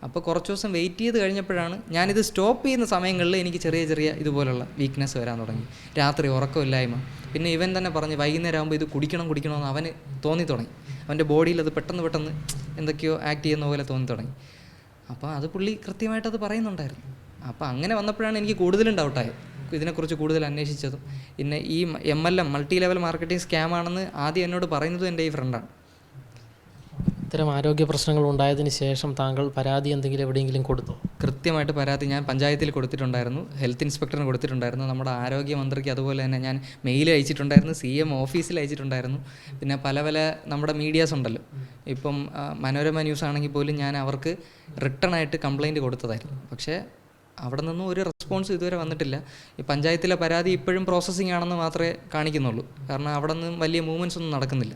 അപ്പോൾ കുറച്ച് ദിവസം വെയിറ്റ് ചെയ്ത് കഴിഞ്ഞപ്പോഴാണ് ഞാനിത് സ്റ്റോപ്പ് ചെയ്യുന്ന സമയങ്ങളിൽ എനിക്ക് ചെറിയ ചെറിയ ഇതുപോലുള്ള വീക്ക്നെസ് വരാൻ തുടങ്ങി. രാത്രി ഉറക്കമില്ലായ്മ. പിന്നെ ഇവൻ തന്നെ പറഞ്ഞ് വൈകുന്നേരം ആകുമ്പോൾ ഇത് കുടിക്കണം കുടിക്കണമെന്ന് അവന് തോന്നി തുടങ്ങി. അവന്റെ ബോഡിയിൽ അത് പെട്ടെന്ന് പെട്ടെന്ന് എന്തൊക്കെയോ ആക്ട് ചെയ്യുന്ന പോലെ തോന്നി തുടങ്ങി. അപ്പോൾ അത് പുള്ളി കൃത്യമായിട്ട് അത് പറയുന്നുണ്ടായിരുന്നു. അപ്പോൾ അങ്ങനെ വന്നപ്പോഴാണ് എനിക്ക് കൂടുതലും ഡൗട്ടായത് ഇതിനെക്കുറിച്ച് കൂടുതൽ അന്വേഷിച്ചതും. പിന്നെ ഈ M L M multi level marketing scam ആണെന്ന് ആദ്യം എന്നോട് പറയുന്നതും എന്റെ ഈ ഫ്രണ്ടാണ് ഇത്തരം ആരോഗ്യ പ്രശ്നങ്ങൾ ഉണ്ടായതിന് ശേഷം താങ്കൾ പരാതി എന്തെങ്കിലും എവിടെയെങ്കിലും കൊടുത്തു? കൃത്യമായിട്ട് പരാതി ഞാൻ പഞ്ചായത്തിൽ കൊടുത്തിട്ടുണ്ടായിരുന്നു. ഹെൽത്ത് ഇൻസ്പെക്ടറിന് കൊടുത്തിട്ടുണ്ടായിരുന്നു. നമ്മുടെ ആരോഗ്യമന്ത്രിക്ക് അതുപോലെ തന്നെ ഞാൻ മെയിൽ അയച്ചിട്ടുണ്ടായിരുന്നു. സി എം ഓഫീസിൽ അയച്ചിട്ടുണ്ടായിരുന്നു. പിന്നെ പല പല നമ്മുടെ മീഡിയാസ് ഉണ്ടല്ലോ. ഇപ്പം മനോരമ ന്യൂസ് ആണെങ്കിൽ പോലും ഞാൻ അവർക്ക് റിട്ടേൺ ആയിട്ട് കംപ്ലൈന്റ് കൊടുത്തതായിരുന്നു. പക്ഷേ അവിടെ നിന്നും ഒരു റെസ്പോൺസ് ഇതുവരെ വന്നിട്ടില്ല. ഈ പഞ്ചായത്തിലെ പരാതി ഇപ്പോഴും പ്രോസസ്സിംഗ് ആണെന്ന് മാത്രമേ കാണിക്കുന്നുള്ളൂ. കാരണം അവിടെ നിന്നും വലിയ മൂവ്മെന്റ്സ് ഒന്നും നടക്കുന്നില്ല.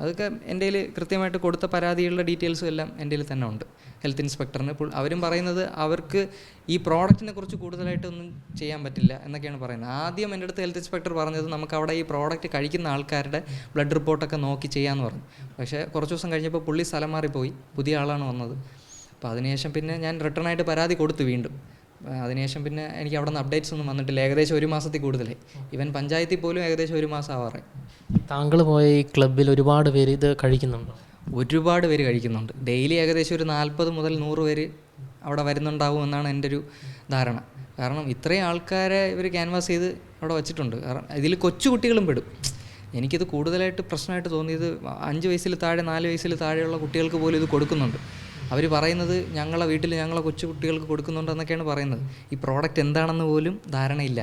അതൊക്കെ എന്റെ കൃത്യമായിട്ട് കൊടുത്ത പരാതികളുടെ ഡീറ്റെയിൽസും എല്ലാം എന്റെ തന്നെ ഉണ്ട്. ഹെൽത്ത് ഇൻസ്പെക്ടറിന് ഇപ്പോൾ അവരും പറയുന്നത് അവർക്ക് ഈ പ്രോഡക്റ്റിനെ കുറിച്ച് കൂടുതലായിട്ടൊന്നും ചെയ്യാൻ പറ്റില്ല എന്നൊക്കെയാണ് പറയുന്നത്. ആദ്യം എന്റെ അടുത്ത് ഹെൽത്ത് ഇൻസ്പെക്ടർ പറഞ്ഞത് നമുക്ക് അവിടെ ഈ പ്രോഡക്റ്റ് കഴിക്കുന്ന ആൾക്കാരുടെ ബ്ലഡ് റിപ്പോർട്ടൊക്കെ നോക്കി ചെയ്യാമെന്ന് പറഞ്ഞു. പക്ഷേ കുറച്ച് ദിവസം കഴിഞ്ഞപ്പോൾ പുള്ളി സ്ഥലം മാറിപ്പോയി. പുതിയ ആളാണ് വന്നത്. അപ്പോൾ അതിനുശേഷം പിന്നെ ഞാൻ റിട്ടേൺ ആയിട്ട് പരാതി കൊടുത്തു വീണ്ടും. അതിനുശേഷം പിന്നെ എനിക്ക് അവിടെ നിന്ന് അപ്ഡേറ്റ്സ് ഒന്നും വന്നിട്ടില്ല. ഏകദേശം ഒരു മാസത്തിൽ കൂടുതലേ. ഇവൻ പഞ്ചായത്തിൽ പോലും ഏകദേശം ഒരു മാസം ആവാറേ താങ്കൾ പോയ ഈ ക്ലബിൽ ഒരുപാട് പേര് ഇത് കഴിക്കുന്നുണ്ടോ? ഒരുപാട് പേര് കഴിക്കുന്നുണ്ട്. ഡെയിലി ഏകദേശം ഒരു നാൽപ്പത് മുതൽ നൂറ് പേര് അവിടെ വരുന്നുണ്ടാവും എന്നാണ് എന്റെ ഒരു ധാരണ. കാരണം ഇത്രയും ആൾക്കാരെ ഇവർ ക്യാൻവാസ് ചെയ്ത് അവിടെ വച്ചിട്ടുണ്ട്. കാരണം ഇതിൽ കൊച്ചുകുട്ടികളും പെടും. എനിക്കിത് കൂടുതലായിട്ട് പ്രശ്നമായിട്ട് തോന്നിയത് അഞ്ച് വയസ്സിൽ താഴെ നാല് വയസ്സിൽ താഴെയുള്ള കുട്ടികൾക്ക് പോലും ഇത് കൊടുക്കുന്നുണ്ട്. അവർ പറയുന്നത് ഞങ്ങളെ വീട്ടിൽ ഞങ്ങളെ കൊച്ചു കുട്ടികൾക്ക് കൊടുക്കുന്നുണ്ടെന്നൊക്കെയാണ് പറയുന്നത്. ഈ പ്രോഡക്റ്റ് എന്താണെന്ന് പോലും ധാരണയില്ല.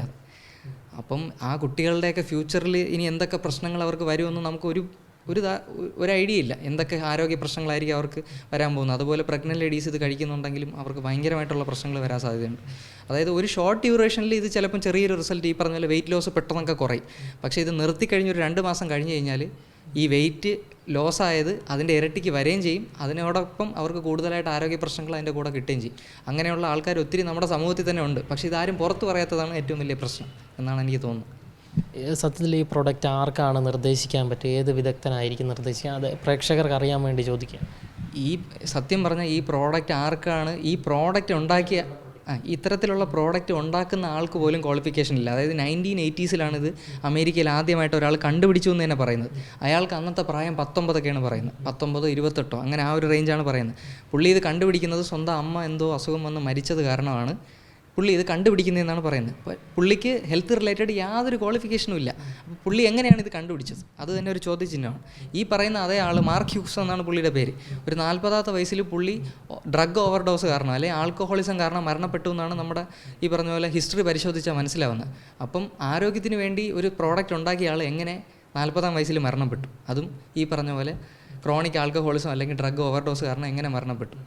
അപ്പം ആ കുട്ടികളുടെയൊക്കെ ഫ്യൂച്ചറിൽ ഇനി എന്തൊക്കെ പ്രശ്നങ്ങൾ അവർക്ക് വരുമെന്ന് നമുക്ക് ഒരു ഒരു ഒരു ഐഡിയ ഇല്ല. എന്തൊക്കെ ആരോഗ്യ പ്രശ്നങ്ങളായിരിക്കും അവർക്ക് വരാൻ പോകുന്നത്. അതുപോലെ പ്രഗ്നന്റ് ലേഡീസ് ഇത് കഴിക്കുന്നുണ്ടെങ്കിലും അവർക്ക് ഭയങ്കരമായിട്ടുള്ള പ്രശ്നങ്ങൾ വരാൻ സാധ്യതയുണ്ട്. അതായത് ഒരു ഷോർട്ട് ഡ്യൂറേഷനിൽ ഇത് ചിലപ്പം ചെറിയൊരു റിസൾട്ട് ഈ പറഞ്ഞ പോലെ വെയിറ്റ് ലോസ് പെട്ടെന്നൊക്കെ കുറയും. പക്ഷേ ഇത് നിർത്തി കഴിഞ്ഞ് ഒരു രണ്ട് മാസം കഴിഞ്ഞ് കഴിഞ്ഞാൽ ഈ വെയിറ്റ് ലോസ് ആയത് അതിന്റെ ഇരട്ടിക്ക് വരികയും ചെയ്യും. അതിനോടൊപ്പം അവർക്ക് കൂടുതലായിട്ട് ആരോഗ്യ പ്രശ്നങ്ങൾ അതിന്റെ കൂടെ കിട്ടുകയും ചെയ്യും. അങ്ങനെയുള്ള ആൾക്കാർ ഒത്തിരി നമ്മുടെ സമൂഹത്തിൽ തന്നെ ഉണ്ട്. പക്ഷേ ഇതാരും പുറത്ത് പറയാത്തതാണ് ഏറ്റവും വലിയ പ്രശ്നം എന്നാണ് എനിക്ക് തോന്നുന്നത്. സത്യത്തിൽ ഈ പ്രൊഡക്റ്റ് ആർക്കാണ് നിർദ്ദേശിക്കാൻ പറ്റുക ഏത് വിദഗ്ധനായിരിക്കും നിർദ്ദേശിക്കുക അത് പ്രേക്ഷകർക്ക് അറിയാൻ വേണ്ടി ചോദിക്കുക ഈ സത്യം പറഞ്ഞാൽ ഈ പ്രോഡക്റ്റ് ആർക്കാണ് ഈ പ്രോഡക്റ്റ് ഉണ്ടാക്കിയ ഇത്തരത്തിലുള്ള പ്രോഡക്റ്റ് ഉണ്ടാക്കുന്ന ആൾക്ക് പോലും ക്വാളിഫിക്കേഷൻ ഇല്ല. അതായത് നയന്റീൻ എയ്റ്റീസിലാണ് ഇത് അമേരിക്കയിൽ ആദ്യമായിട്ട് ഒരാൾ കണ്ടുപിടിച്ചു എന്ന് തന്നെ പറയുന്നത്. അയാൾക്ക് അന്നത്തെ പ്രായം പത്തൊമ്പതൊക്കെയാണ് പറയുന്നത്. പത്തൊമ്പതോ ഇരുപത്തെട്ടോ അങ്ങനെ ആ ഒരു റേഞ്ചാണ് പറയുന്നത്. പുള്ളി ഇത് കണ്ടുപിടിക്കുന്നത് സ്വന്തം അമ്മ എന്തോ അസുഖം വന്ന് മരിച്ചത് കാരണമാണ്. പുള്ളി ഇത് കണ്ടുപിടിക്കുന്നതെന്നാണ് പറയുന്നത്. അപ്പോൾ പുള്ളിക്ക് ഹെൽത്ത് റിലേറ്റഡ് യാതൊരു ക്വാളിഫിക്കേഷനും ഇല്ല. അപ്പോൾ പുള്ളി എങ്ങനെയാണ് ഇത് കണ്ടുപിടിച്ചത്? അത് തന്നെ ഒരു ചോദ്യചിഹ്നമാണ്. ഈ പറയുന്ന അതേ ആൾ മാർക്ക് ഹ്യൂസ് എന്നാണ് പുള്ളിയുടെ പേര്. ഒരു നാൽപ്പതാമത്തെ വയസ്സിൽ പുള്ളി ഡ്രഗ് ഓവർഡോസ് കാരണം അല്ലെങ്കിൽ ആൽക്കഹോളിസം കാരണം മരണപ്പെട്ടു എന്നാണ് നമ്മുടെ ഈ പറഞ്ഞ പോലെ ഹിസ്റ്ററി പരിശോധിച്ചാൽ മനസ്സിലാവുന്നത്. അപ്പം ആരോഗ്യത്തിന് വേണ്ടി ഒരു പ്രോഡക്റ്റ് ഉണ്ടാക്കിയ ആൾ എങ്ങനെ നാൽപ്പതാം വയസ്സിൽ മരണപ്പെട്ടു? അതും ഈ പറഞ്ഞ പോലെ ക്രോണിക് ആൽക്കഹോളിസം അല്ലെങ്കിൽ ഡ്രഗ് ഓവർഡോസ് കാരണം എങ്ങനെ മരണപ്പെട്ടു?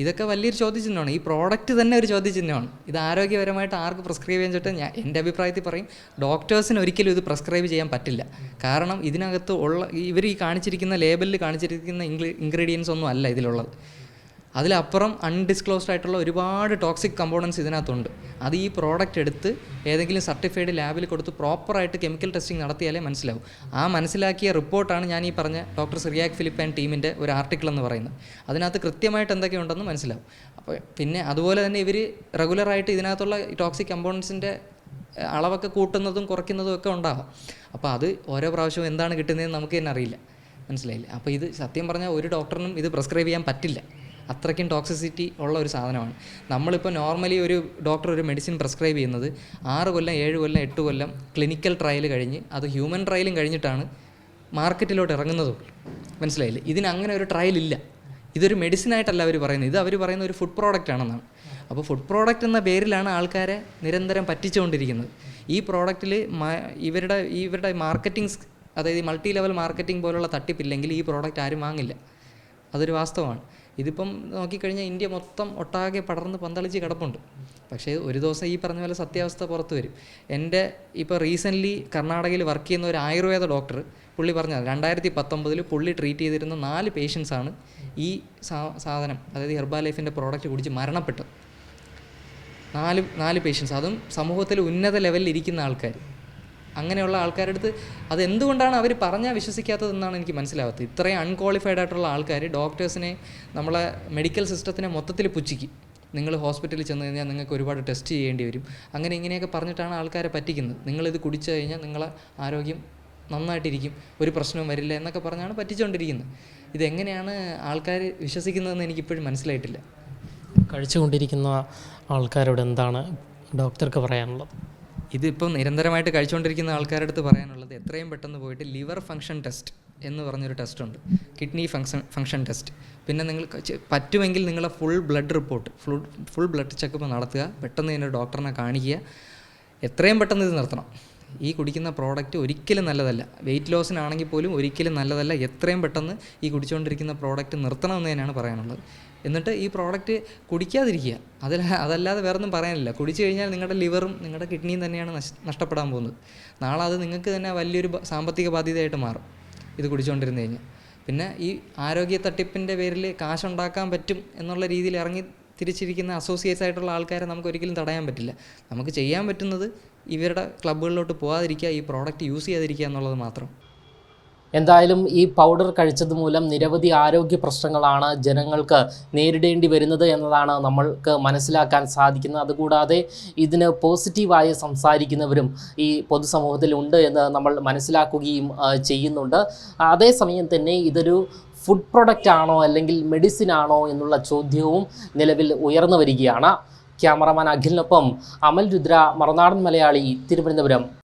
ഇതൊക്കെ വലിയൊരു ചോദ്യചിഹ്നമാണ്. ഈ പ്രോഡക്റ്റ് തന്നെ ഒരു ചോദ്യചിഹ്നമാണ്. ഇത് ആരോഗ്യപരമായിട്ട് ആർക്ക് പ്രിസ്ക്രൈബ് ചെയ്യാൻ ചേട്ടാ ഞാൻ എന്റെ അഭിപ്രായത്തിൽ പറയും ഡോക്ടേഴ്സിന് ഒരിക്കലും ഇത് പ്രിസ്ക്രൈബ് ചെയ്യാൻ പറ്റില്ല. കാരണം ഇതിനകത്ത് ഉള്ള ഇവർ ഈ കാണിച്ചിരിക്കുന്ന ലേബലിൽ കാണിച്ചിരിക്കുന്ന ഇൻഗ്രീഡിയൻസ് ഒന്നും അല്ല ഇതിലുള്ളത്. അതിലപ്പുറം അൺഡിസ്ക്ലോസ്ഡ് ആയിട്ടുള്ള ഒരുപാട് ടോക്സിക് കമ്പോണൻസ് ഇതിനകത്തുണ്ട്. അത് ഈ പ്രോഡക്റ്റ് എടുത്ത് ഏതെങ്കിലും സർട്ടിഫൈഡ് ലാബിൽ കൊടുത്ത് പ്രോപ്പറായിട്ട് കെമിക്കൽ ടെസ്റ്റിംഗ് നടത്തിയാലേ മനസ്സിലാവും. ആ മനസ്സിലാക്കിയ റിപ്പോർട്ടാണ് ഞാൻ ഈ പറഞ്ഞ ഡോക്ടർ സിറിയാക് ഫിലിപ്പ് ആൻഡ് ടീമിന്റെ ഒരു ആർട്ടിക്കിൾ എന്ന് പറയുന്നത്. അതിനകത്ത് കൃത്യമായിട്ട് എന്തൊക്കെയുണ്ടെന്ന് മനസ്സിലാവും. അപ്പോൾ പിന്നെ അതുപോലെ തന്നെ ഇവർ റെഗുലറായിട്ട് ഇതിനകത്തുള്ള ടോക്സിക് കമ്പോണൻസിന്റെ അളവൊക്കെ കൂട്ടുന്നതും കുറയ്ക്കുന്നതും ഒക്കെ ഉണ്ടാവാം. അപ്പോൾ അത് ഓരോ പ്രാവശ്യവും എന്താണ് കിട്ടുന്നതെന്ന് നമുക്ക് തന്നെ അറിയില്ല. മനസ്സിലായില്ല? അപ്പോൾ ഇത് സത്യം പറഞ്ഞാൽ ഒരു ഡോക്ടറിനും ഇത് പ്രിസ്ക്രൈബ് ചെയ്യാൻ പറ്റില്ല. അത്രയ്ക്കും ടോക്സിസിറ്റി ഉള്ള ഒരു സാധനമാണ്. നമ്മളിപ്പോൾ നോർമലി ഒരു ഡോക്ടർ ഒരു മെഡിസിൻ പ്രിസ്ക്രൈബ് ചെയ്യുന്നത് ആറ് കൊല്ലം ഏഴ് കൊല്ലം എട്ട് കൊല്ലം ക്ലിനിക്കൽ ട്രയൽ കഴിഞ്ഞ് അത് ഹ്യൂമൻ ട്രയലും കഴിഞ്ഞിട്ടാണ് മാർക്കറ്റിലോട്ട് ഇറങ്ങുന്നതും മനസ്സിലായില്ലേ? ഇതിനങ്ങനെ ഒരു ട്രയൽ ഇല്ല. ഇതൊരു മെഡിസിനായിട്ടല്ല അവർ പറയുന്നത്. ഇത് അവർ പറയുന്ന ഒരു ഫുഡ് പ്രോഡക്റ്റ് ആണെന്നാണ്. അപ്പോൾ ഫുഡ് പ്രോഡക്റ്റ് എന്ന പേരിലാണ് ആൾക്കാരെ നിരന്തരം പറ്റിച്ചുകൊണ്ടിരിക്കുന്നത്. ഈ പ്രോഡക്റ്റിൽ ഇവരുടെ ഇവരുടെ മാർക്കറ്റിംഗ് അതായത് മൾട്ടി ലെവൽ മാർക്കറ്റിംഗ് പോലുള്ള തട്ടിപ്പില്ലെങ്കിൽ ഈ പ്രോഡക്റ്റ് ആരും വാങ്ങില്ല. അതൊരു വാസ്തവമാണ്. ഇതിപ്പം നോക്കിക്കഴിഞ്ഞാൽ ഇന്ത്യ മൊത്തം ഒട്ടാകെ പടർന്ന് പന്തളിച്ച് കിടപ്പുണ്ട്. പക്ഷേ ഒരു ദിവസം ഈ പറഞ്ഞ പോലെ സത്യാവസ്ഥ പുറത്തു വരും. എന്റെ ഇപ്പോൾ റീസെന്റ്ലി കർണാടകയിൽ വർക്ക് ചെയ്യുന്ന ഒരു ആയുർവേദ ഡോക്ടർ പുള്ളി പറഞ്ഞത് രണ്ടായിരത്തി പത്തൊമ്പതിൽ പുള്ളി ട്രീറ്റ് ചെയ്തിരുന്ന നാല് പേഷ്യൻസാണ് ഈ സാധനം അതായത് ഹെർബാ ലൈഫിന്റെ പ്രോഡക്റ്റ് കുടിച്ച് മരണപ്പെട്ടത്. നാല് നാല് പേഷ്യൻസ് അതും സമൂഹത്തിൽ ഉന്നത ലെവലിൽ ഇരിക്കുന്ന ആൾക്കാർ അങ്ങനെയുള്ള ആൾക്കാരുടെ അടുത്ത് അതെന്തുകൊണ്ടാണ് അവർ പറഞ്ഞാൽ വിശ്വസിക്കാത്തതെന്നാണ് എനിക്ക് മനസ്സിലാവാത്തത്. ഇത്രയും അൺക്വാളിഫൈഡ് ആയിട്ടുള്ള ആൾക്കാർ ഡോക്ടേഴ്സിനെ നമ്മളെ മെഡിക്കൽ സിസ്റ്റത്തിനെ മൊത്തത്തിൽ പുച്ഛിക്കും. നിങ്ങൾ ഹോസ്പിറ്റലിൽ ചെന്ന് കഴിഞ്ഞാൽ നിങ്ങൾക്ക് ഒരുപാട് ടെസ്റ്റ് ചെയ്യേണ്ടി വരും. അങ്ങനെ ഇങ്ങനെയൊക്കെ പറഞ്ഞിട്ടാണ് ആൾക്കാരെ പറ്റിക്കുന്നത്. നിങ്ങളിത് കുടിച്ചു കഴിഞ്ഞാൽ നിങ്ങളെ ആരോഗ്യം നന്നായിട്ടിരിക്കും. ഒരു പ്രശ്നവും വരില്ല എന്നൊക്കെ പറഞ്ഞാണ് പറ്റിച്ചുകൊണ്ടിരിക്കുന്നത് ഇതെങ്ങനെയാണ് ആൾക്കാർ വിശ്വസിക്കുന്നതെന്ന് എനിക്കിപ്പോഴും മനസ്സിലായിട്ടില്ല. കഴിച്ചുകൊണ്ടിരിക്കുന്ന ആൾക്കാരോട് എന്താണ് ഡോക്ടർക്ക് പറയാനുള്ളത്? ഇതിപ്പം നിരന്തരമായിട്ട് കഴിച്ചുകൊണ്ടിരിക്കുന്ന ആൾക്കാരുടെ അടുത്ത് പറയാനുള്ളത് എത്രയും പെട്ടെന്ന് പോയിട്ട് ലിവർ ഫങ്ഷൻ ടെസ്റ്റ് എന്ന് പറഞ്ഞൊരു ടെസ്റ്റ് ഉണ്ട്. Kidney function function test. പിന്നെ നിങ്ങൾ പറ്റുമെങ്കിൽ നിങ്ങളെ full blood report full full blood checkup നടത്തുക. പെട്ടെന്ന് തന്നെ ഡോക്ടറിനെ കാണിക്കുക. എത്രയും പെട്ടെന്ന് ഇത് നിർത്തണം. ഈ കുടിക്കുന്ന പ്രോഡക്റ്റ് ഒരിക്കലും നല്ലതല്ല. വെയിറ്റ് ലോസിനാണെങ്കിൽ പോലും ഒരിക്കലും നല്ലതല്ല. എത്രയും പെട്ടെന്ന് ഈ കുടിച്ചുകൊണ്ടിരിക്കുന്ന പ്രോഡക്റ്റ് നിർത്തണമെന്ന് തന്നെയാണ് പറയാനുള്ളത്. എന്നിട്ട് ഈ പ്രോഡക്റ്റ് കുടിക്കാതിരിക്കുക. അതിൽ അതല്ലാതെ വേറൊന്നും പറയാനില്ല. കുടിച്ചു കഴിഞ്ഞാൽ നിങ്ങളുടെ ലിവറും നിങ്ങളുടെ കിഡ്നിയും തന്നെയാണ് നഷ്ടപ്പെടാൻ പോകുന്നത്. നാളെ അത് നിങ്ങൾക്ക് തന്നെ വലിയൊരു സാമ്പത്തിക ബാധ്യതയായിട്ട് മാറും ഇത് കുടിച്ചുകൊണ്ടിരുന്ന് കഴിഞ്ഞാൽ. പിന്നെ ഈ ആരോഗ്യ തട്ടിപ്പിന്റെ പേരിൽ കാശുണ്ടാക്കാൻ പറ്റും എന്നുള്ള രീതിയിൽ ഇറങ്ങി തിരിച്ചിരിക്കുന്ന അസോസിയേറ്റ്സ് ആയിട്ടുള്ള ആൾക്കാരെ നമുക്ക് ഒരിക്കലും തടയാൻ പറ്റില്ല. നമുക്ക് ചെയ്യാൻ പറ്റുന്നത് ഇവരുടെ ക്ലബ്ബുകളിലോട്ട് പോകാതിരിക്കുക ഈ പ്രോഡക്റ്റ് യൂസ് ചെയ്യാതിരിക്കുക എന്നുള്ളത് മാത്രം. എന്തായാലും ഈ പൗഡർ കഴിച്ചത് മൂലം നിരവധി ആരോഗ്യ പ്രശ്നങ്ങളാണ് ജനങ്ങൾക്ക് നേരിടേണ്ടി വരുന്നത് എന്നതാണ് നമ്മൾക്ക് മനസ്സിലാക്കാൻ സാധിക്കുന്നത്. അതുകൂടാതെ ഇതിന് പോസിറ്റീവായി സംസാരിക്കുന്നവരും ഈ പൊതുസമൂഹത്തിൽ ഉണ്ട് എന്ന് നമ്മൾ മനസ്സിലാക്കുകയും ചെയ്യുന്നുണ്ട്. അതേസമയം തന്നെ ഇതൊരു ഫുഡ് പ്രൊഡക്റ്റ് ആണോ അല്ലെങ്കിൽ മെഡിസിൻ ആണോ എന്നുള്ള ചോദ്യവും നിലവിൽ ഉയർന്നു വരികയാണ്. ക്യാമറമാൻ അഖിലിനൊപ്പം അമൽ രുദ്ര മറുനാടൻ മലയാളി തിരുവനന്തപുരം.